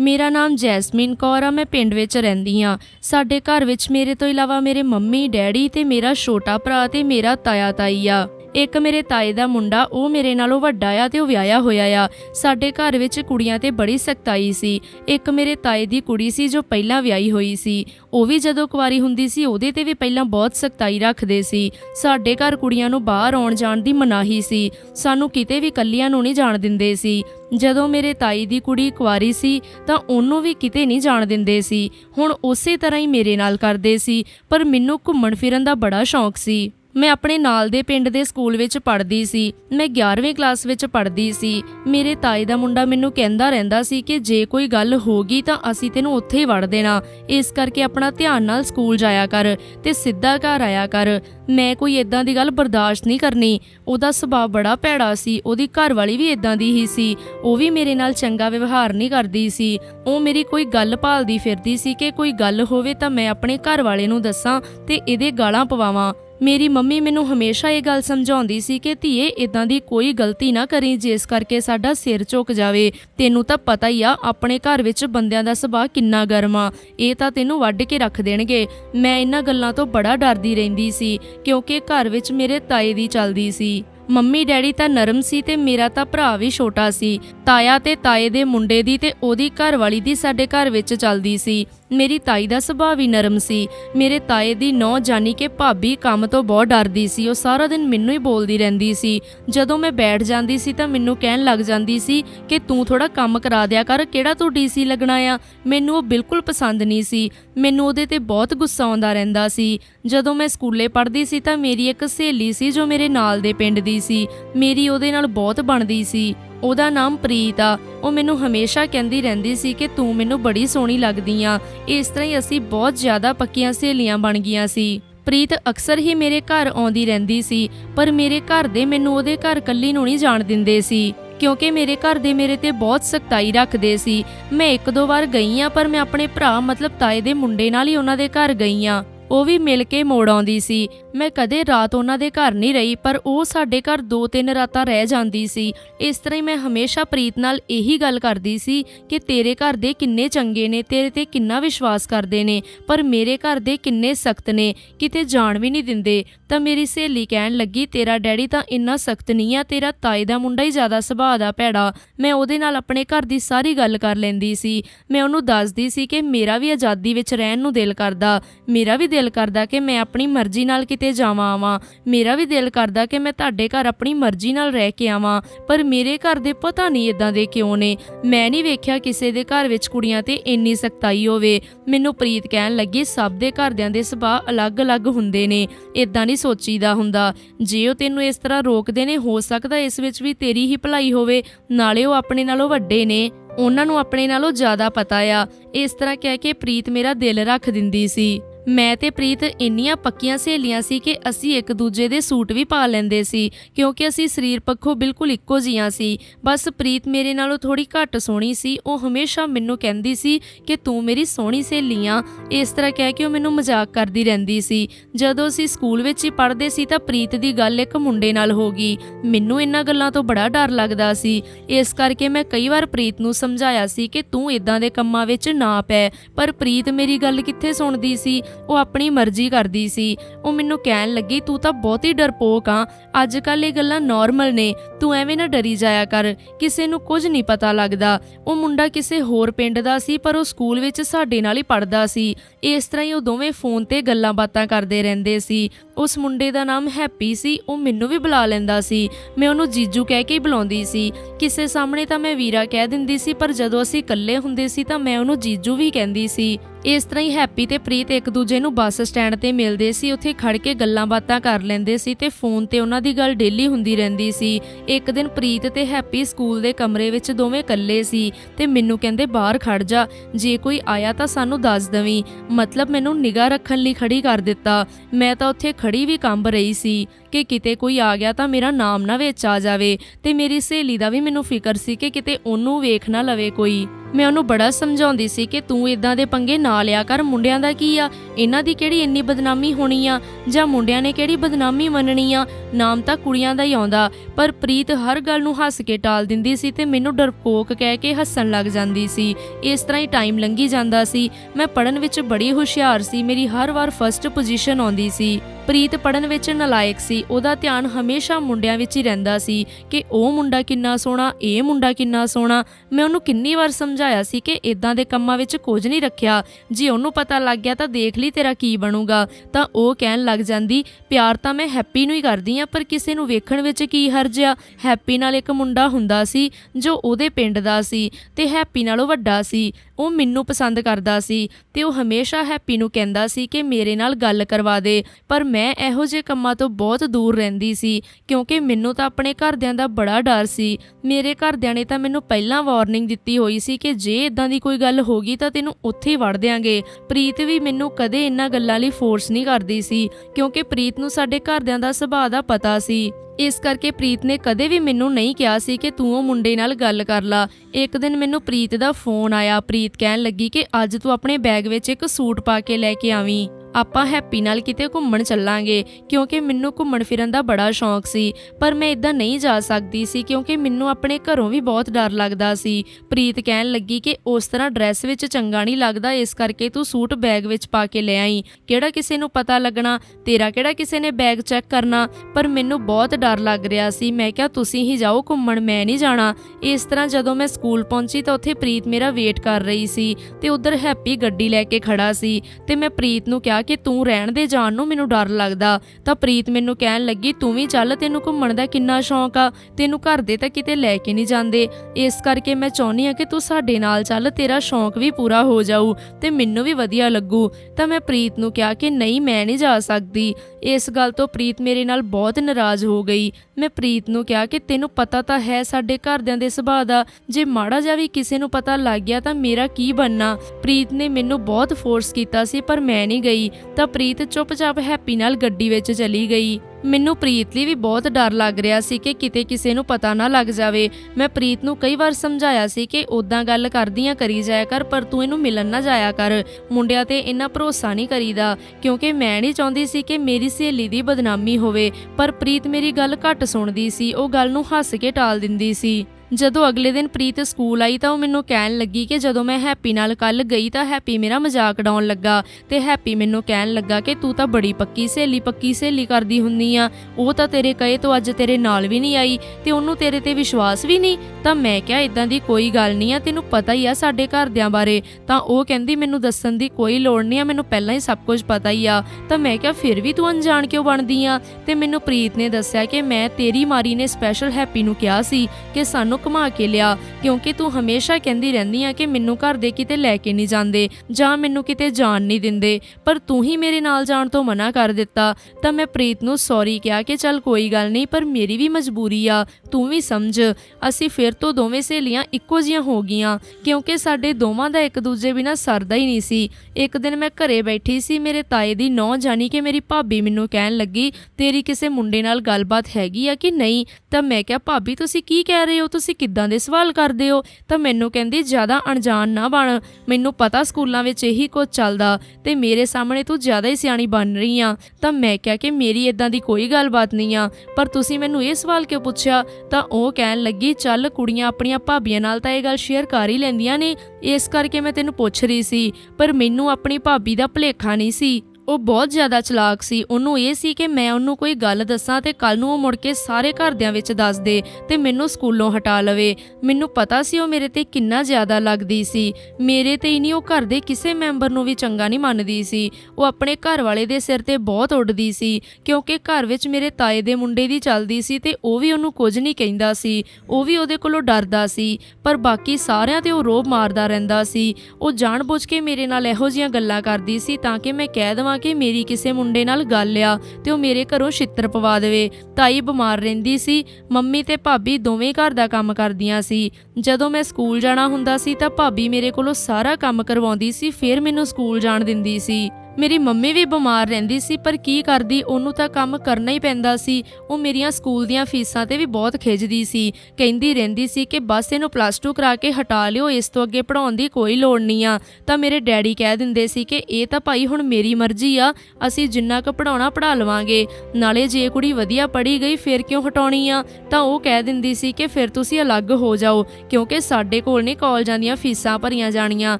ਮੇਰਾ ਨਾਮ ਜੈਸਮੀਨ ਕੌਰ ਆ, ਮੈਂ ਪਿੰਡ ਵਿੱਚ ਰਹਿੰਦੀ ਆ ਸਾਡੇ ਘਰ ਵਿੱਚ ਮੇਰੇ ਤੋਂ ਇਲਾਵਾ ਮੇਰੇ ਮੰਮੀ, ਡੈਡੀ ਤੇ ਮੇਰਾ ਛੋਟਾ ਭਰਾ ਤੇ ਮੇਰਾ ਤਾਇਆ ਤਾਈ ਆ। ਇੱਕ ਮੇਰੇ ਤਾਏ ਦਾ ਮੁੰਡਾ, ਉਹ ਮੇਰੇ ਨਾਲੋਂ ਵੱਡਾ ਆ ਤੇ ਉਹ ਵਿਆਹਿਆ ਹੋਇਆ ਆ। ਸਾਡੇ ਘਰ ਵਿੱਚ ਕੁੜੀਆਂ ਤੇ ਬੜੀ ਸਖਤਾਈ ਸੀ। ਇੱਕ ਮੇਰੇ ਤਾਏ ਦੀ ਕੁੜੀ ਸੀ ਜੋ ਪਹਿਲਾਂ ਵਿਆਹੀ ਹੋਈ ਸੀ। ਉਹ ਵੀ ਜਦੋਂ ਕੁਵਾਰੀ ਹੁੰਦੀ ਸੀ, ਉਹਦੇ ਤੇ ਵੀ ਪਹਿਲਾਂ ਬਹੁਤ ਸਖਤਾਈ ਰੱਖਦੇ ਸੀ। ਸਾਡੇ ਘਰ ਕੁੜੀਆਂ ਨੂੰ ਬਾਹਰ ਆਉਣ ਜਾਣ ਦੀ ਮਨਾਹੀ ਸੀ। ਸਾਨੂੰ ਕਿਤੇ ਵੀ ਕੱਲੀਆਂ ਨੂੰ ਨਹੀਂ ਜਾਣ ਦਿੰਦੇ ਸੀ। ਜਦੋਂ ਮੇਰੇ ਤਾਈ ਦੀ ਕੁੜੀ ਕੁਵਾਰੀ ਸੀ, ਤਾਂ ਉਹਨੂੰ ਵੀ ਕਿਤੇ ਨਹੀਂ ਜਾਣ ਦਿੰਦੇ ਸੀ। ਹੁਣ ਉਸੇ ਤਰ੍ਹਾਂ ਹੀ ਮੇਰੇ ਨਾਲ ਕਰਦੇ ਸੀ, ਪਰ ਮੈਨੂੰ ਘੁੰਮਣ ਫਿਰਨ ਦਾ ਬੜਾ ਸ਼ੌਂਕ ਸੀ। ਮੈਂ ਆਪਣੇ ਨਾਲ ਦੇ ਪਿੰਡ ਦੇ ਸਕੂਲ ਵਿੱਚ ਪੜ੍ਹਦੀ ਸੀ। ਮੈਂ 11ਵੀਂ ਕਲਾਸ ਵਿੱਚ ਪੜ੍ਹਦੀ ਸੀ। ਮੇਰੇ ਤਾਏ ਦਾ ਮੁੰਡਾ ਮੈਨੂੰ ਕਹਿੰਦਾ ਰਹਿੰਦਾ ਸੀ ਕਿ ਜੇ ਕੋਈ ਗੱਲ ਹੋਗੀ ਤਾਂ ਅਸੀਂ ਤੈਨੂੰ ਉੱਥੇ ਹੀ ਵੜ ਦੇਣਾ। ਇਸ ਕਰਕੇ ਆਪਣਾ ਧਿਆਨ ਨਾਲ ਸਕੂਲ ਜਾਇਆ ਕਰ ਤੇ ਸਿੱਧਾ ਘਰ ਆਇਆ ਕਰ। ਮੈਂ ਕੋਈ ਇਦਾਂ ਦੀ ਗੱਲ ਬਰਦਾਸ਼ਤ ਨਹੀਂ ਕਰਨੀ। ਉਹਦਾ ਸੁਭਾਅ ਬੜਾ ਭੈੜਾ ਸੀ। ਉਹਦੀ ਘਰਵਾਲੀ ਵੀ ਇਦਾਂ ਦੀ ਹੀ ਸੀ। ਉਹ ਵੀ ਮੇਰੇ ਨਾਲ ਚੰਗਾ ਵਿਵਹਾਰ ਨਹੀਂ ਕਰਦੀ ਸੀ। ਉਹ ਮੇਰੀ ਕੋਈ ਗੱਲ ਭਾਲਦੀ ਫਿਰਦੀ ਸੀ ਕਿ ਕੋਈ ਗੱਲ ਹੋਵੇ ਤਾਂ ਮੈਂ ਆਪਣੇ ਘਰ ਵਾਲੇ ਨੂੰ ਦੱਸਾਂ ਤੇ ਇਹਦੇ ਗਾਲਾਂ ਪਵਾਵਾਂ। ਮੇਰੀ ਮੰਮੀ ਮੈਨੂੰ ਹਮੇਸ਼ਾ ਇਹ ਗੱਲ ਸਮਝਾਉਂਦੀ ਸੀ ਕਿ ਧੀਏ ਇਦਾਂ ਦੀ ਕੋਈ ਗਲਤੀ ਨਾ ਕਰੀ, ਜਿਸ ਕਰਕੇ ਸਾਡਾ ਸਿਰ ਝੁਕ ਜਾਵੇ। ਤੈਨੂੰ ਤਾਂ ਪਤਾ ਹੀ ਆ, ਆਪਣੇ ਘਰ ਵਿੱਚ ਬੰਦਿਆਂ ਦਾ ਸੁਭਾਅ ਕਿੰਨਾ ਗਰਮ ਆ। ਇਹ ਤਾਂ ਤੈਨੂੰ ਵੱਢ ਕੇ ਰੱਖ ਦੇਣਗੇ। ਮੈਂ ਇਹਨਾਂ ਗੱਲਾਂ ਤੋਂ ਬੜਾ ਡਰਦੀ ਰਹਿੰਦੀ ਸੀ, ਕਿਉਂਕਿ ਘਰ ਵਿੱਚ ਮੇਰੇ ਤਾਏ ਦੀ ਚੱਲਦੀ ਸੀ। ਮੰਮੀ ਡੈਡੀ ਤਾਂ ਨਰਮ ਸੀ ਤੇ ਮੇਰਾ ਤਾਂ ਭਰਾ ਵੀ ਛੋਟਾ ਸੀ। ਤਾਇਆ ਤੇ ਤਾਏ ਦੇ ਮੁੰਡੇ ਦੀ ਤੇ ਉਹਦੀ ਘਰਵਾਲੀ ਦੀ ਸਾਡੇ ਘਰ ਵਿੱਚ ਚੱਲਦੀ ਸੀ। ਮੇਰੀ ਤਾਈ ਦਾ ਸੁਭਾਅ ਵੀ ਨਰਮ ਸੀ। ਮੇਰੇ ਤਾਏ ਦੀ ਨੌ ਜਾਨੀ ਕਿ ਭਾਬੀ ਕੰਮ ਤੋਂ ਬਹੁਤ ਡਰਦੀ ਸੀ। ਉਹ ਸਾਰਾ ਦਿਨ ਮੈਨੂੰ ਹੀ ਬੋਲਦੀ ਰਹਿੰਦੀ ਸੀ। ਜਦੋਂ ਮੈਂ ਬੈਠ ਜਾਂਦੀ ਸੀ ਤਾਂ ਮੈਨੂੰ ਕਹਿਣ ਲੱਗ ਜਾਂਦੀ ਸੀ ਕਿ ਤੂੰ ਥੋੜਾ ਕੰਮ ਕਰਾ ਦਿਆ ਕਰ, ਕਿਹੜਾ ਤੂੰ ਡੀਸੀ ਲੱਗਣਾ ਆ? ਮੈਨੂੰ ਉਹ ਬਿਲਕੁਲ ਪਸੰਦ ਨਹੀਂ ਸੀ। ਮੈਨੂੰ ਉਹਦੇ ਤੇ ਬਹੁਤ ਗੁੱਸਾ ਆਉਂਦਾ ਰਹਿੰਦਾ ਸੀ। ਜਦੋਂ ਮੈਂ ਸਕੂਲੇ ਪੜ੍ਹਦੀ ਸੀ ਤਾਂ ਮੇਰੀ ਇੱਕ ਸਹੇਲੀ ਸੀ ਜੋ ਮੇਰੇ ਨਾਲ ਦੇ ਪਿੰਡ ਦੀ ਸੀ। ਮੇਰੀ ਉਹਦੇ ਨਾਲ ਬਹੁਤ ਬਣਦੀ ਸੀ। ਉਹਦਾ ਨਾਮ ਪ੍ਰੀਤ ਆ। ਉਹ ਮੈਨੂੰ ਹਮੇਸ਼ਾ ਕਹਿੰਦੀ ਰਹਿੰਦੀ ਸੀ ਕਿ ਤੂੰ ਮੈਨੂੰ ਬੜੀ ਸੋਹਣੀ ਲੱਗਦੀ ਆ। ਇਸ ਤਰ੍ਹਾਂ ਹੀ ਅਸੀਂ ਬਹੁਤ ਜ਼ਿਆਦਾ ਪੱਕੀਆਂ ਸਹੇਲੀਆਂ ਬਣ ਗਈਆਂ ਸੀ। ਪ੍ਰੀਤ ਅਕਸਰ ਹੀ ਮੇਰੇ ਘਰ ਆਉਂਦੀ ਰਹਿੰਦੀ ਸੀ, ਪਰ ਮੇਰੇ ਘਰ ਦੇ ਮੈਨੂੰ ਉਹਦੇ ਘਰ ਕੱਲੀ ਨੂੰ ਨਹੀਂ ਜਾਣ ਦਿੰਦੇ ਸੀ, ਕਿਉਂਕਿ ਮੇਰੇ ਘਰ ਦੇ ਮੇਰੇ ਤੇ ਬਹੁਤ ਸਖਤਾਈ ਰੱਖਦੇ ਸੀ। ਮੈਂ ਇੱਕ ਦੋ ਵਾਰ ਗਈ ਆ, ਪਰ ਮੈਂ ਆਪਣੇ ਭਰਾ, ਮਤਲਬ ਤਾਏ ਦੇ ਮੁੰਡੇ ਨਾਲ ਹੀ ਉਹਨਾਂ ਦੇ ਘਰ ਗਈ ਆ। ਉਹ ਵੀ ਮਿਲ ਕੇ ਮੋੜ ਆਉਂਦੀ ਸੀ। ਮੈਂ ਕਦੇ ਰਾਤ ਉਹਨਾਂ ਦੇ ਘਰ ਨਹੀਂ ਰਹੀ, ਪਰ ਉਹ ਸਾਡੇ ਘਰ ਦੋ ਤਿੰਨ ਰਾਤਾਂ ਰਹਿ ਜਾਂਦੀ ਸੀ। ਇਸ ਤਰ੍ਹਾਂ ਹੀ ਮੈਂ ਹਮੇਸ਼ਾ ਪ੍ਰੀਤ ਨਾਲ ਇਹੀ ਗੱਲ ਕਰਦੀ ਸੀ ਕਿ ਤੇਰੇ ਘਰ ਦੇ ਕਿੰਨੇ ਚੰਗੇ ਨੇ, ਤੇਰੇ ਤੇ ਕਿੰਨਾ ਵਿਸ਼ਵਾਸ ਕਰਦੇ ਨੇ, ਪਰ ਮੇਰੇ ਘਰ ਦੇ ਕਿੰਨੇ ਸਖਤ ਨੇ, ਕਿਤੇ ਜਾਣ ਵੀ ਨਹੀਂ ਦਿੰਦੇ। ਤਾਂ ਮੇਰੀ ਸਹੇਲੀ ਕਹਿਣ ਲੱਗੀ, ਤੇਰਾ ਡੈਡੀ ਤਾਂ ਇੰਨਾ ਸਖਤ ਨਹੀਂ ਆ, ਤੇਰਾ ਤਾਏ ਦਾ ਮੁੰਡਾ ਹੀ ਜ਼ਿਆਦਾ ਸੁਭਾਅ ਦਾ ਭੈੜਾ। ਮੈਂ ਉਹਦੇ ਨਾਲ ਆਪਣੇ ਘਰ ਦੀ ਸਾਰੀ ਗੱਲ ਕਰ ਲੈਂਦੀ ਸੀ। ਮੈਂ ਉਹਨੂੰ ਦੱਸਦੀ ਸੀ ਕਿ ਮੇਰਾ ਵੀ ਆਜ਼ਾਦੀ ਵਿੱਚ ਰਹਿਣ ਨੂੰ ਦਿਲ ਕਰਦਾ, ਮੇਰਾ ਵੀ ਦਿਲ ਕਰਦਾ ਕਿ ਮੈਂ ਆਪਣੀ ਮਰਜ਼ੀ ਨਾਲ ਕਿਤੇ ਜਾਵਾਂ ਆਵਾਂ। ਮੇਰਾ ਵੀ ਦਿਲ ਕਰਦਾ ਕਿ ਮੈਂ ਤੁਹਾਡੇ ਘਰ ਆਪਣੀ ਮਰਜ਼ੀ ਨਾਲ ਰਹਿ ਕੇ ਆਵਾਂ। ਪਰ ਮੇਰੇ ਘਰ ਦੇ ਪਤਾ ਨਹੀਂ ਇਦਾਂ ਦੇ ਕਿਉਂ ਨੇ। ਮੈਂ ਨਹੀਂ ਵੇਖਿਆ ਕਿਸੇ ਦੇ ਘਰ ਵਿੱਚ ਕੁੜੀਆਂ ਤੇ ਇੰਨੀ ਸਖਤਾਈ ਹੋਵੇ। ਮੈਨੂੰ ਪ੍ਰੀਤ ਕਹਿਣ ਲੱਗੀ, ਸਭ ਦੇ ਘਰਦਿਆਂ ਦੇ ਸੁਭਾਅ ਅਲੱਗ-ਅਲੱਗ ਹੁੰਦੇ ਨੇ। ਇਦਾਂ ਨਹੀਂ ਸੋਚੀਦਾ ਹੁੰਦਾ। ਜੇ ਉਹ ਤੈਨੂੰ ਇਸ ਤਰ੍ਹਾਂ ਰੋਕਦੇ ਨੇ, ਹੋ ਸਕਦਾ ਇਸ ਵਿੱਚ ਵੀ ਤੇਰੀ ਹੀ ਭਲਾਈ ਹੋਵੇ। ਨਾਲੇ ਉਹ ਆਪਣੇ ਨਾਲੋਂ ਵੱਡੇ ਨੇ। ਉਹਨਾਂ ਨੂੰ ਆਪਣੇ ਨਾਲੋਂ ਜ਼ਿਆਦਾ ਪਤਾ ਆ। ਇਸ ਤਰ੍ਹਾਂ ਕਹਿ ਕੇ ਪ੍ਰੀਤ ਮੇਰਾ ਦਿਲ ਰੱਖ ਦਿੰਦੀ ਸੀ। ਮੈਂ ਤੇ ਪ੍ਰੀਤ ਇੰਨੀਆਂ ਪੱਕੀਆਂ ਸਹੇਲੀਆਂ ਸੀ ਕਿ ਅਸੀਂ ਇੱਕ ਦੂਜੇ ਦੇ ਸੂਟ ਵੀ ਪਾ ਲੈਂਦੇ ਸੀ, ਕਿਉਂਕਿ ਅਸੀਂ ਸਰੀਰ ਪੱਖੋਂ ਬਿਲਕੁਲ ਇੱਕੋ ਜੀਆਂ ਸੀ। ਬਸ ਪ੍ਰੀਤ ਮੇਰੇ ਨਾਲੋਂ ਥੋੜੀ ਘੱਟ ਸੋਹਣੀ ਸੀ, ਉਹ ਹਮੇਸ਼ਾ ਮੈਨੂੰ ਕਹਿੰਦੀ ਸੀ ਕਿ ਤੂੰ ਮੇਰੀ ਸੋਹਣੀ ਸਹੇਲੀ ਆ। ਇਸ ਤਰ੍ਹਾਂ ਕਹਿ ਕੇ ਉਹ ਮੈਨੂੰ ਮਜ਼ਾਕ ਕਰਦੀ ਰਹਿੰਦੀ ਸੀ। ਜਦੋਂ ਅਸੀਂ ਸਕੂਲ ਵਿੱਚ ਹੀ ਪੜ੍ਹਦੇ ਸੀ ਤਾਂ ਪ੍ਰੀਤ ਦੀ ਗੱਲ ਇੱਕ ਮੁੰਡੇ ਨਾਲ ਹੋ ਗਈ। ਮੈਨੂੰ ਇਹਨਾਂ ਗੱਲਾਂ ਤੋਂ ਬੜਾ ਡਰ ਲੱਗਦਾ ਸੀ। ਇਸ ਕਰਕੇ ਮੈਂ ਕਈ ਵਾਰ ਪ੍ਰੀਤ ਨੂੰ ਸਮਝਾਇਆ ਸੀ ਕਿ ਤੂੰ ਇਦਾਂ ਦੇ ਕੰਮਾਂ ਵਿੱਚ ਨਾ ਪੈ, ਪਰ ਪ੍ਰੀਤ ਮੇਰੀ ਗੱਲ ਕਿੱਥੇ ਸੁਣਦੀ ਸੀ? ਉਹ ਆਪਣੀ ਮਰਜ਼ੀ ਕਰਦੀ ਸੀ। ਉਹ ਮੈਨੂੰ ਕਹਿਣ ਲੱਗੀ, ਤੂੰ ਤਾਂ ਬਹੁਤ ਹੀ ਡਰਪੋਕ ਆ। ਅੱਜ ਕੱਲ ਇਹ ਗੱਲਾਂ ਨਾਰਮਲ ਨੇ। ਤੂੰ ਐਵੇਂ ਨਾ ਡਰੀ ਜਾਇਆ ਕਰ। ਕਿਸੇ ਨੂੰ ਕੁਝ ਨਹੀਂ ਪਤਾ ਲੱਗਦਾ। ਉਹ ਮੁੰਡਾ ਕਿਸੇ ਹੋਰ ਪਿੰਡ ਦਾ ਸੀ, ਪਰ ਉਹ ਸਕੂਲ ਵਿੱਚ ਸਾਡੇ ਨਾਲ ਹੀ ਪੜਦਾ ਸੀ। ਇਸ ਤਰ੍ਹਾਂ ਹੀ ਉਹ ਦੋਵੇਂ ਫੋਨ ਤੇ ਗੱਲਾਂ ਬਾਤਾਂ ਕਰਦੇ ਰਹਿੰਦੇ ਸੀ। ਉਸ ਮੁੰਡੇ ਦਾ ਨਾਮ ਹੈਪੀ ਸੀ। ਉਹ ਮੈਨੂੰ ਵੀ ਬੁਲਾ ਲੈਂਦਾ ਸੀ। ਮੈਂ ਉਹਨੂੰ ਜੀਜੂ ਕਹਿ ਕੇ ਹੀ ਬੁਲਾਉਂਦੀ ਸੀ। ਕਿਸੇ ਸਾਹਮਣੇ ਤਾਂ ਮੈਂ ਵੀਰਾ ਕਹਿ ਦਿੰਦੀ ਸੀ, ਪਰ ਜਦੋਂ ਅਸੀਂ ਇਕੱਲੇ ਹੁੰਦੇ ਸੀ ਤਾਂ ਮੈਂ ਉਹਨੂੰ ਜੀਜੂ ਵੀ ਕਹਿੰਦੀ ਸੀ। ਇਸ ਤਰ੍ਹਾਂ ਹੀ ਹੈਪੀ ਤੇ ਪ੍ਰੀਤ ਇੱਕ ਦੂਜੇ ਨੂੰ ਬੱਸ ਸਟੈਂਡ ਤੇ ਮਿਲਦੇ ਸੀ, ਉੱਥੇ ਖੜ ਕੇ ਗੱਲਾਂ ਬਾਤਾਂ ਕਰ ਲੈਂਦੇ ਸੀ ਤੇ ਫੋਨ ਤੇ ਉਹਨਾਂ ਦੀ ਗੱਲ ਡੇਲੀ ਹੁੰਦੀ ਰਹਿੰਦੀ ਸੀ। ਇੱਕ ਦਿਨ ਪ੍ਰੀਤ ਤੇ ਹੈਪੀ ਸਕੂਲ ਦੇ ਕਮਰੇ ਵਿੱਚ ਦੋਵੇਂ ਇਕੱਲੇ ਸੀ ਤੇ ਮੈਨੂੰ ਕਹਿੰਦੇ, ਬਾਹਰ ਖੜ ਜਾ, ਜੇ ਕੋਈ ਆਇਆ ਤਾਂ ਸਾਨੂੰ ਦੱਸ ਦਵੀਂ। ਮਤਲਬ ਮੈਨੂੰ ਨਿਗਾਹ ਰੱਖਣ ਲਈ ਖੜੀ ਕਰ ਦਿੱਤਾ। ਮੈਂ ਤਾਂ ਉੱਥੇ ਖੜੀ ਵੀ ਕੰਬ ਰਹੀ ਸੀ। ਕਿ ਕਿਤੇ ਕੋਈ ਆ ਗਿਆ ਤਾਂ ਮੇਰਾ ਨਾਮ ਨਾ ਵਿੱਚ ਆ ਜਾਵੇ ਤੇ ਮੇਰੀ ਸਹੇਲੀ ਦਾ ਵੀ ਮੈਨੂੰ ਫਿਕਰ ਸੀ ਕਿ ਕਿਤੇ ਉਹਨੂੰ ਵੇਖ ਨਾ ਲਵੇ ਕੋਈ। ਮੈਂ ਉਹਨੂੰ ਬੜਾ ਸਮਝਾਉਂਦੀ ਸੀ ਕਿ ਤੂੰ ਇਦਾਂ ਦੇ ਪੰਗੇ ਨਾ ਲਿਆ ਕਰ, ਮੁੰਡਿਆਂ ਦਾ ਕੀ ਆ? ਇਹਨਾਂ ਦੀ ਕਿਹੜੀ ਇੰਨੀ ਬਦਨਾਮੀ ਹੋਣੀ ਆ? ਜਾਂ ਮੁੰਡਿਆਂ ਨੇ ਕਿਹੜੀ ਬਦਨਾਮੀ ਮੰਨਣੀ ਆ? ਨਾਮ ਤਾਂ ਕੁੜੀਆਂ ਦਾ ਹੀ ਆਉਂਦਾ, ਪਰ ਪ੍ਰੀਤ ਹਰ ਗੱਲ ਨੂੰ ਹੱਸ ਕੇ ਟਾਲ ਦਿੰਦੀ ਸੀ ਤੇ ਮੈਨੂੰ ਡਰਪੋਕ ਕਹਿ ਕੇ ਹੱਸਣ ਲੱਗ ਜਾਂਦੀ ਸੀ। ਇਸ ਤਰ੍ਹਾਂ ਹੀ ਟਾਈਮ ਲੰਘੀ ਜਾਂਦਾ ਸੀ। ਮੈਂ ਪੜਨ ਵਿੱਚ ਬੜੀ ਹੁਸ਼ਿਆਰ ਸੀ। ਮੇਰੀ ਹਰ ਵਾਰ ਫਸਟ ਪੋਜੀਸ਼ਨ ਆਉਂਦੀ ਸੀ। ਪ੍ਰੀਤ ਪੜਨ ਵਿੱਚ ਨਲਾਇਕ ਸੀ। ਉਹਦਾ ਧਿਆਨ ਹਮੇਸ਼ਾ ਮੁੰਡਿਆਂ ਵਿੱਚ ਹੀ ਰਹਿੰਦਾ ਸੀ ਕਿ ਉਹ ਮੁੰਡਾ ਕਿੰਨਾ ਸੋਹਣਾ, ਇਹ ਮੁੰਡਾ ਕਿੰਨਾ ਸੋਹਣਾ। ਮੈਂ ਉਹਨੂੰ ਕਿੰਨੀ ਵਾਰ ਸਮਝਾਇਆ ਸੀ ਕਿ ਇਦਾਂ ਦੇ ਕੰਮਾਂ ਵਿੱਚ ਕੁਝ ਨਹੀਂ ਰੱਖਿਆ। ਜੇ ਉਹਨੂੰ ਪਤਾ ਲੱਗ ਗਿਆ ਤਾਂ ਦੇਖ ਲਈ ਤੇਰਾ ਕੀ ਬਣੂਗਾ। ਤਾਂ ਉਹ ਕਹਿਣ ਲੱਗ ਜਾਂਦੀ, ਪਿਆਰ ਤਾਂ ਮੈਂ ਹੈਪੀ ਨੂੰ ਹੀ ਕਰਦੀ ਆ ਪਰ ਕਿਸੇ ਨੂੰ ਵੇਖਣ ਵਿੱਚ ਕੀ ਹਰਜ ਆ? ਹੈਪੀ ਨਾਲ ਇੱਕ ਮੁੰਡਾ ਹੁੰਦਾ ਸੀ, ਜੋ ਉਹਦੇ ਪਿੰਡ ਦਾ ਸੀ ਤੇ ਹੈਪੀ ਨਾਲੋਂ ਵੱਡਾ ਸੀ। ਉਹ ਮੈਨੂੰ ਪਸੰਦ ਕਰਦਾ ਸੀ ਤੇ ਉਹ ਹਮੇਸ਼ਾ ਹੈਪੀ ਨੂੰ ਕਹਿੰਦਾ ਸੀ ਕਿ ਮੇਰੇ ਨਾਲ ਗੱਲ ਕਰਵਾ ਦੇ, ਪਰ ਮੈਂ ਇਹੋ ਜਿਹੇ ਕੰਮਾਂ ਤੋਂ ਬਹੁਤ ਦੂਰ ਰਹਿੰਦੀ ਸੀ, ਕਿਉਂਕਿ ਮੈਨੂੰ ਤਾਂ ਆਪਣੇ ਘਰਦਿਆਂ ਦਾ ਬੜਾ ਡਰ ਸੀ। ਮੇਰੇ ਘਰਦਿਆਂ ਨੇ ਤਾਂ ਮੈਨੂੰ ਪਹਿਲਾਂ ਵਾਰਨਿੰਗ ਦਿੱਤੀ ਹੋਈ ਸੀ ਕਿ ਜੇ ਇਦਾਂ ਦੀ ਕੋਈ ਗੱਲ ਹੋ ਗਈ ਤਾਂ ਤੈਨੂੰ ਉੱਥੇ ਹੀ ਵੜ ਦਿਆਂਗੇ। ਪ੍ਰੀਤ ਵੀ ਮੈਨੂੰ ਕਦੇ ਇਹਨਾਂ ਗੱਲਾਂ ਲਈ ਫੋਰਸ ਨਹੀਂ ਕਰਦੀ ਸੀ, ਕਿਉਂਕਿ ਪ੍ਰੀਤ ਨੂੰ ਸਾਡੇ ਘਰਦਿਆਂ ਦਾ ਸੁਭਾਅ ਦਾ ਪਤਾ ਸੀ। ਇਸ ਕਰਕੇ ਪ੍ਰੀਤ ਨੇ ਕਦੇ ਵੀ ਮੈਨੂੰ ਨਹੀਂ ਕਿਹਾ ਸੀ ਕਿ ਤੂੰ ਉਹ ਮੁੰਡੇ ਨਾਲ ਗੱਲ ਕਰ ਲਾ। ਇੱਕ ਦਿਨ ਮੈਨੂੰ ਪ੍ਰੀਤ ਦਾ ਫੋਨ ਆਇਆ, ਪ੍ਰੀਤ ਕਹਿਣ ਲੱਗੀ ਕਿ ਅੱਜ ਤੂੰ ਆਪਣੇ ਬੈਗ ਵਿੱਚ ਇੱਕ ਸੂਟ ਪਾ ਕੇ ਲੈ ਕੇ ਆਵੀਂ। ਆਪਾਂ ਹੈਪੀ ਨਾਲ ਕਿਤੇ ਘੁੰਮਣ ਚੱਲਾਂਗੇ, ਕਿਉਂਕਿ ਮੈਨੂੰ ਘੁੰਮਣ ਫਿਰਨ ਦਾ ਬੜਾ ਸ਼ੌਂਕ ਸੀ। ਪਰ ਮੈਂ ਇਦਾਂ ਨਹੀਂ ਜਾ ਸਕਦੀ ਸੀ, ਕਿਉਂਕਿ ਮੈਨੂੰ ਆਪਣੇ ਘਰੋਂ ਵੀ ਬਹੁਤ ਡਰ ਲੱਗਦਾ ਸੀ। ਪ੍ਰੀਤ ਕਹਿਣ ਲੱਗੀ ਕਿ ਉਸ ਤਰ੍ਹਾਂ ਡਰੈਸ ਵਿੱਚ ਚੰਗਾ ਨਹੀਂ ਲੱਗਦਾ, ਇਸ ਕਰਕੇ ਤੂੰ ਸੂਟ ਬੈਗ ਵਿੱਚ ਪਾ ਕੇ ਲੈ ਆਈ। ਕਿਹੜਾ ਕਿਸੇ ਨੂੰ ਪਤਾ ਲੱਗਣਾ, ਤੇਰਾ ਕਿਹੜਾ ਕਿਸੇ ਨੇ ਬੈਗ ਚੈੱਕ ਕਰਨਾ? ਪਰ ਮੈਨੂੰ ਬਹੁਤ ਡਰ ਲੱਗ ਰਿਹਾ ਸੀ। ਮੈਂ ਕਿਹਾ, ਤੁਸੀਂ ਹੀ ਜਾਓ ਘੁੰਮਣ, ਮੈਂ ਨਹੀਂ ਜਾਣਾ। ਇਸ ਤਰ੍ਹਾਂ ਜਦੋਂ ਮੈਂ ਸਕੂਲ ਪਹੁੰਚੀ ਤਾਂ ਉੱਥੇ ਪ੍ਰੀਤ ਮੇਰਾ ਵੇਟ ਕਰ ਰਹੀ ਸੀ ਤੇ ਉਧਰ ਹੈਪੀ ਗੱਡੀ ਲੈ ਕੇ ਖੜਾ ਸੀ ਤੇ ਮੈਂ ਪ੍ਰੀਤ ਨੂੰ ਕਿਹਾ ਕਿ ਤੂੰ ਰਹਿਣ ਦੇ ਜਾਣ ਨੂੰ ਮੈਨੂੰ ਡਰ ਲੱਗਦਾ। ਤਾਂ ਪ੍ਰੀਤ ਮੈਨੂੰ ਕਹਿਣ ਲੱਗੀ, ਤੂੰ ਵੀ ਚੱਲ, ਤੈਨੂੰ ਘੁੰਮਣ ਦਾ ਕਿੰਨਾ ਸ਼ੌਂਕ ਆ। ਤੈਨੂੰ ਘਰ ਦੇ ਤਾਂ ਕਿਤੇ ਲੈ ਕੇ ਨਹੀਂ ਜਾਂਦੇ। ਇਸ ਕਰਕੇ ਮੈਂ ਚਾਹੁੰਦੀ ਆ ਕਿ ਤੂੰ ਸਾਡੇ ਨਾਲ ਚੱਲ, ਤੇਰਾ ਸ਼ੌਂਕ ਵੀ ਪੂਰਾ ਹੋ ਜਾਊ ਤੇ ਮੈਨੂੰ ਵੀ ਵਧੀਆ ਲੱਗੂ। ਤਾਂ ਮੈਂ ਪ੍ਰੀਤ ਨੂੰ ਕਿਹਾ ਕਿ, ਨਹੀਂ, ਮੈਂ ਨਹੀਂ ਜਾ ਸਕਦੀ। ਇਸ ਗੱਲ ਤੋਂ ਪ੍ਰੀਤ ਮੇਰੇ ਨਾਲ ਬਹੁਤ ਨਾਰਾਜ਼ ਹੋ ਗਈ। ਮੈਂ ਪ੍ਰੀਤ ਨੂੰ ਕਿਹਾ ਕਿ, ਤੈਨੂੰ ਪਤਾ ਤਾਂ ਹੈ, ਸਾਡੇ ਘਰਦਿਆਂ ਦੇ ਸੁਭਾਅ ਦਾ। ਜੇ ਮਾੜਾ ਜਿਹਾ ਵੀ ਕਿਸੇ ਨੂੰ ਪਤਾ ਲੱਗ ਗਿਆ ਤਾਂ ਮੇਰਾ ਕੀ ਬਣਨਾ? ਪ੍ਰੀਤ ਨੇ ਮੈਨੂੰ ਬਹੁਤ ਫੋਰਸ ਕੀਤਾ ਸੀ, ਪਰ ਮੈਂ ਨਹੀਂ ਗਈ। ਤਾਂ ਪ੍ਰੀਤ ਚੁੱਪਚਾਪ ਹੈਪੀ ਨਾਲ ਗੱਡੀ ਵਿੱਚ ਚਲੀ ਗਈ। ਮੈਨੂੰ ਪ੍ਰੀਤ ਲਈ ਵੀ ਬਹੁਤ ਡਰ ਲੱਗ ਰਿਹਾ ਸੀ ਕਿ ਕਿਤੇ ਕਿਸੇ ਨੂੰ ਪਤਾ ਨਾ ਲੱਗ ਜਾਵੇ। ਮੈਂ ਪ੍ਰੀਤ ਨੂੰ ਕਈ ਵਾਰ ਸਮਝਾਇਆ ਸੀ ਕਿ ਉਦਾਂ ਗੱਲ ਕਰਦੀਆਂ ਕਰੀ ਜਾਇਆ ਕਰ, ਪਰ ਤੂੰ ਇਹਨੂੰ ਮਿਲਣ ਨਾ ਜਾਇਆ ਕਰ। ਮੁੰਡਿਆਂ ਤੇ ਇੰਨਾ ਭਰੋਸਾ ਨਹੀਂ ਕਰੀਦਾ, ਕਿਉਂਕਿ ਮੈਂ ਨਹੀਂ ਚਾਹੁੰਦੀ ਸੀ ਕਿ ਮੇਰੀ ਸਹੇਲੀ ਦੀ ਬਦਨਾਮੀ ਹੋਵੇ, ਪਰ ਪ੍ਰੀਤ ਮੇਰੀ ਗੱਲ ਘੱਟ ਸੁਣਦੀ ਸੀ, ਉਹ ਗੱਲ ਨੂੰ ਹੱਸ ਕੇ ਟਾਲ ਦਿੰਦੀ ਸੀ। ਜਦੋਂ ਅਗਲੇ ਦਿਨ ਪ੍ਰੀਤ ਸਕੂਲ ਆਈ ਤਾਂ ਉਹ ਮੈਨੂੰ ਕਹਿਣ ਲੱਗੀ ਕਿ ਜਦੋਂ ਮੈਂ ਹੈਪੀ ਨਾਲ ਕੱਲ ਗਈ ਤਾਂ ਹੈਪੀ ਮੇਰਾ ਮਜ਼ਾਕ ਉਡਾਉਣ ਲੱਗਾ ਤੇ ਹੈਪੀ ਮੈਨੂੰ ਕਹਿਣ ਲੱਗਾ ਕਿ ਤੂੰ ਤਾਂ ਬੜੀ ਪੱਕੀ ਸਹੇਲੀ ਪੱਕੀ ਸਹੇਲੀ ਕਰਦੀ ਹੁੰਨੀ ਆ। ਉਹ ਤਾਂ ਤੇਰੇ ਕਹੇ ਤੋਂ ਅੱਜ ਤੇਰੇ ਨਾਲ ਵੀ ਨਹੀਂ ਆਈ ਤੇ ਉਹਨੂੰ ਤੇਰੇ ਤੇ ਵਿਸ਼ਵਾਸ ਵੀ ਨਹੀਂ। ਤਾਂ ਮੈਂ ਕਿਹਾ ਇਦਾਂ ਦੀ ਕੋਈ ਗੱਲ ਨਹੀਂ ਆ, ਤੈਨੂੰ ਪਤਾ ਹੀ ਆ ਸਾਡੇ ਘਰਦਿਆਂ ਬਾਰੇ। ਤਾਂ ਉਹ ਕਹਿੰਦੀ, ਮੈਨੂੰ ਦੱਸਣ ਦੀ ਕੋਈ ਲੋੜ ਨਹੀਂ ਆ, ਮੈਨੂੰ ਪਹਿਲਾਂ ਹੀ ਸਭ ਕੁਝ ਪਤਾ ਹੀ ਆ। ਤਾਂ ਮੈਂ ਕਿਹਾ, ਫਿਰ ਵੀ ਤੂੰ ਅਣਜਾਣ ਕਿਉਂ ਬਣਦੀ ਆ? ਤੇ ਮੈਨੂੰ ਪ੍ਰੀਤ ਨੇ ਦੱਸਿਆ ਕਿ ਮੈਂ ਤੇਰੀ ਮਾਰੀ ਨੇ ਸਪੈਸ਼ਲ ਹੈਪੀ ਨੂੰ ਕਿਹਾ ਸੀ ਕਿ ਸਾਨੂੰ ਘੁਮਾ ਕੇ ਲਿਆ, ਕਿਉਂਕਿ ਤੂੰ ਹਮੇਸ਼ਾ ਕਹਿੰਦੀ ਰਹਿੰਦੀ ਆ ਕਿ ਮੈਨੂੰ ਘਰ ਦੇ ਕਿਤੇ ਲੈ ਕੇ ਨਹੀਂ ਜਾਂਦੇ, ਜਾਂ ਮੈਨੂੰ ਕਿਤੇ ਜਾਣ ਨਹੀਂ ਦਿੰਦੇ, ਪਰ ਤੂੰ ਹੀ ਮੇਰੇ ਨਾਲ ਜਾਣ ਤੋਂ ਮਨਾ ਕਰ ਦਿੱਤਾ। ਤਾਂ ਮੈਂ ਪ੍ਰੀਤ ਨੂੰ ਸੌਰੀ ਕਿਹਾ ਕਿ ਚੱਲ ਕੋਈ ਗੱਲ ਨਹੀਂ, ਪਰ ਮੇਰੀ ਵੀ ਮਜਬੂਰੀ ਆ, ਤੂੰ ਵੀ ਸਮਝ। ਅਸੀਂ ਫਿਰ ਤੋਂ ਦੋਵੇਂ ਸਹੇਲੀਆਂ ਇੱਕੋ ਜੀਆਂ ਹੋ ਗਈਆਂ, ਕਿਉਂਕਿ ਸਾਡੇ ਦੋਵਾਂ ਦਾ ਇੱਕ ਦੂਜੇ ਬਿਨਾਂ ਸਰਦਾ ਹੀ ਨਹੀਂ ਸੀ। ਇੱਕ ਦਿਨ ਮੈਂ ਘਰੇ ਬੈਠੀ ਸੀ, ਮੇਰੇ ਤਾਏ ਦੀ ਨੌ ਜਾਣੀ ਕਿ ਮੇਰੀ ਭਾਬੀ ਮੈਨੂੰ ਕਹਿਣ ਲੱਗੀ, ਤੇਰੀ ਕਿਸੇ ਮੁੰਡੇ ਨਾਲ ਗੱਲਬਾਤ ਹੈਗੀ ਆ ਕਿ ਨਹੀਂ? ਤਾਂ ਮੈਂ ਕਿਹਾ, ਭਾਬੀ, ਤੁਸੀਂ ਕੀ ਕਹਿ ਰਹੇ ਹੋ? ਤੁਸੀਂ ਤੁਸੀਂ ਕਿੱਦਾਂ ਦੇ ਸਵਾਲ ਕਰਦੇ ਹੋ? ਤਾਂ ਮੈਨੂੰ ਕਹਿੰਦੀ, ਜ਼ਿਆਦਾ ਅਣਜਾਣ ਨਾ ਬਣ। ਮੈਨੂੰ ਪਤਾ ਸਕੂਲਾਂ ਵਿੱਚ ਇਹੀ ਕੁਝ ਚੱਲਦਾ ਤੇ ਮੇਰੇ ਸਾਹਮਣੇ ਤੂੰ ਜ਼ਿਆਦਾ ਹੀ ਸਿਆਣੀ ਬਣ ਰਹੀ ਆ। ਤਾਂ ਮੈਂ ਕਿਹਾ ਕਿ ਮੇਰੀ ਇਦਾਂ ਦੀ ਕੋਈ ਗੱਲਬਾਤ ਨਹੀਂ ਆ। ਪਰ ਤੁਸੀਂ ਮੈਨੂੰ ਇਹ ਸਵਾਲ ਕਿਉਂ ਪੁੱਛਿਆ? ਤਾਂ ਉਹ ਕਹਿਣ ਲੱਗੀ, ਚੱਲ ਕੁੜੀਆਂ ਆਪਣੀਆਂ ਭਾਬੀਆਂ ਨਾਲ ਤਾਂ ਇਹ ਗੱਲ ਸ਼ੇਅਰ ਕਰ ਹੀ ਲੈਂਦੀਆਂ ਨੇ। ਇਸ ਕਰਕੇ ਮੈਂ ਤੈਨੂੰ ਪੁੱਛ ਰਹੀ ਸੀ। ਪਰ ਮੈਨੂੰ ਆਪਣੀ ਭਾਬੀ ਦਾ ਭੁਲੇਖਾ ਨਹੀਂ ਸੀ। ਉਹ ਬਹੁਤ ਜ਼ਿਆਦਾ ਚਲਾਕ ਸੀ। ਉਹਨੂੰ ਇਹ ਸੀ ਕਿ ਮੈਂ ਉਹਨੂੰ ਕੋਈ ਗੱਲ ਦੱਸਾਂ ਤੇ ਕੱਲ ਨੂੰ ਉਹ ਮੁੜ ਕੇ ਸਾਰੇ ਘਰਦਿਆਂ ਵਿੱਚ ਦੱਸ ਦੇ ਤੇ ਮੈਨੂੰ ਸਕੂਲੋਂ ਹਟਾ ਲਵੇ। ਮੈਨੂੰ ਪਤਾ ਸੀ ਉਹ ਮੇਰੇ ਤੇ ਕਿੰਨਾ ਜ਼ਿਆਦਾ ਲੱਗਦੀ ਸੀ। ਮੇਰੇ ਤੇ ਹੀ ਨਹੀਂ ਉਹ ਘਰ ਦੇ ਕਿਸੇ ਮੈਂਬਰ ਨੂੰ ਵੀ ਚੰਗਾ ਨਹੀਂ ਮੰਨਦੀ ਸੀ। ਉਹ ਆਪਣੇ ਘਰ ਵਾਲੇ ਦੇ ਸਿਰ ਤੇ ਬਹੁਤ ਉੱਡਦੀ ਸੀ, ਕਿਉਂਕਿ ਘਰ ਵਿੱਚ ਮੇਰੇ ਤਾਏ ਦੇ ਮੁੰਡੇ ਦੀ ਚੱਲਦੀ ਸੀ ਤੇ ਉਹ ਵੀ ਉਹਨੂੰ ਕੁਝ ਨਹੀਂ ਕਹਿੰਦਾ ਸੀ। ਉਹ ਵੀ ਉਹਦੇ ਕੋਲੋਂ ਡਰਦਾ ਸੀ, ਪਰ ਬਾਕੀ ਸਾਰਿਆਂ ਤੇ ਉਹ ਰੋਬ ਮਾਰਦਾ ਰਹਿੰਦਾ ਸੀ। ਉਹ ਜਾਣਬੁੱਝ ਕੇ ਮੇਰੇ ਨਾਲ ਇਹੋ ਜਿਹੀਆਂ ਗੱਲਾਂ ਕਰਦੀ ਸੀ ਤਾਂ ਕਿ ਮੈਂ ਕਹਿ ਦੇਵਾਂ ਕਿ ਮੇਰੀ ਕਿਸੇ ਮੁੰਡੇ ਨਾਲ ਗੱਲ ਆ ਤੇ ਉਹ ਮੇਰੇ ਘਰੋਂ ਛਿੱਤਰ ਪਵਾ ਦੇਵੇ। ਤਾਈ ਬਿਮਾਰ ਰਹਿੰਦੀ ਸੀ। ਮੰਮੀ ਤੇ ਭਾਬੀ ਦੋਵੇਂ ਘਰ ਦਾ ਕੰਮ ਕਰਦੀਆਂ ਸੀ। ਜਦੋਂ ਮੈਂ ਸਕੂਲ ਜਾਣਾ ਹੁੰਦਾ ਸੀ ਤਾਂ ਭਾਬੀ ਮੇਰੇ ਕੋਲੋਂ ਸਾਰਾ ਕੰਮ ਕਰਵਾਉਂਦੀ ਸੀ, ਫਿਰ ਮੈਨੂੰ ਸਕੂਲ ਜਾਣ ਦਿੰਦੀ ਸੀ। ਮੇਰੀ ਮੰਮੀ ਵੀ ਬਿਮਾਰ ਰਹਿੰਦੀ ਸੀ, ਪਰ ਕੀ ਕਰਦੀ? ਉਹਨੂੰ ਤਾਂ ਕੰਮ ਕਰਨਾ ਹੀ ਪੈਂਦਾ ਸੀ। ਉਹ ਮੇਰੀਆਂ ਸਕੂਲ ਦੀਆਂ ਫੀਸਾਂ ਤੇ ਵੀ ਬਹੁਤ ਖਿੱਚਦੀ ਸੀ। ਕਹਿੰਦੀ ਰਹਿੰਦੀ ਸੀ ਕਿ ਬਸ ਇਹਨੂੰ ਪਲੱਸ 2 ਕਰਾ ਕੇ ਹਟਾ ਲਿਓ, ਇਸ ਤੋਂ ਅੱਗੇ ਪੜਾਉਣ ਦੀ ਕੋਈ ਲੋੜ ਨਹੀਂ ਆ। ਤਾਂ ਮੇਰੇ ਡੈਡੀ ਕਹਿ ਦਿੰਦੇ ਸੀ ਕਿ ਇਹ ਤਾਂ ਭਾਈ ਹੁਣ ਮੇਰੀ ਮਰਜ਼ੀ ਆ, ਅਸੀਂ ਜਿੰਨਾ ਕੁ ਪੜਾਉਣਾ ਪੜਾ ਲਵਾਂਗੇ। ਨਾਲੇ ਜੇ ਕੁੜੀ ਵਧੀਆ ਪੜ੍ਹੀ ਗਈ, ਫਿਰ ਕਿਉਂ ਹਟਾਉਣੀ ਆ? ਤਾਂ ਉਹ ਕਹਿ ਦਿੰਦੀ ਸੀ ਕਿ ਫਿਰ ਤੁਸੀਂ ਅਲੱਗ ਹੋ ਜਾਓ, ਕਿਉਂਕਿ ਸਾਡੇ ਕੋਲ ਨਹੀਂ ਕਾਲਜਾਂ ਦੀਆਂ ਫੀਸਾਂ ਭਰੀਆਂ ਜਾਣੀਆਂ।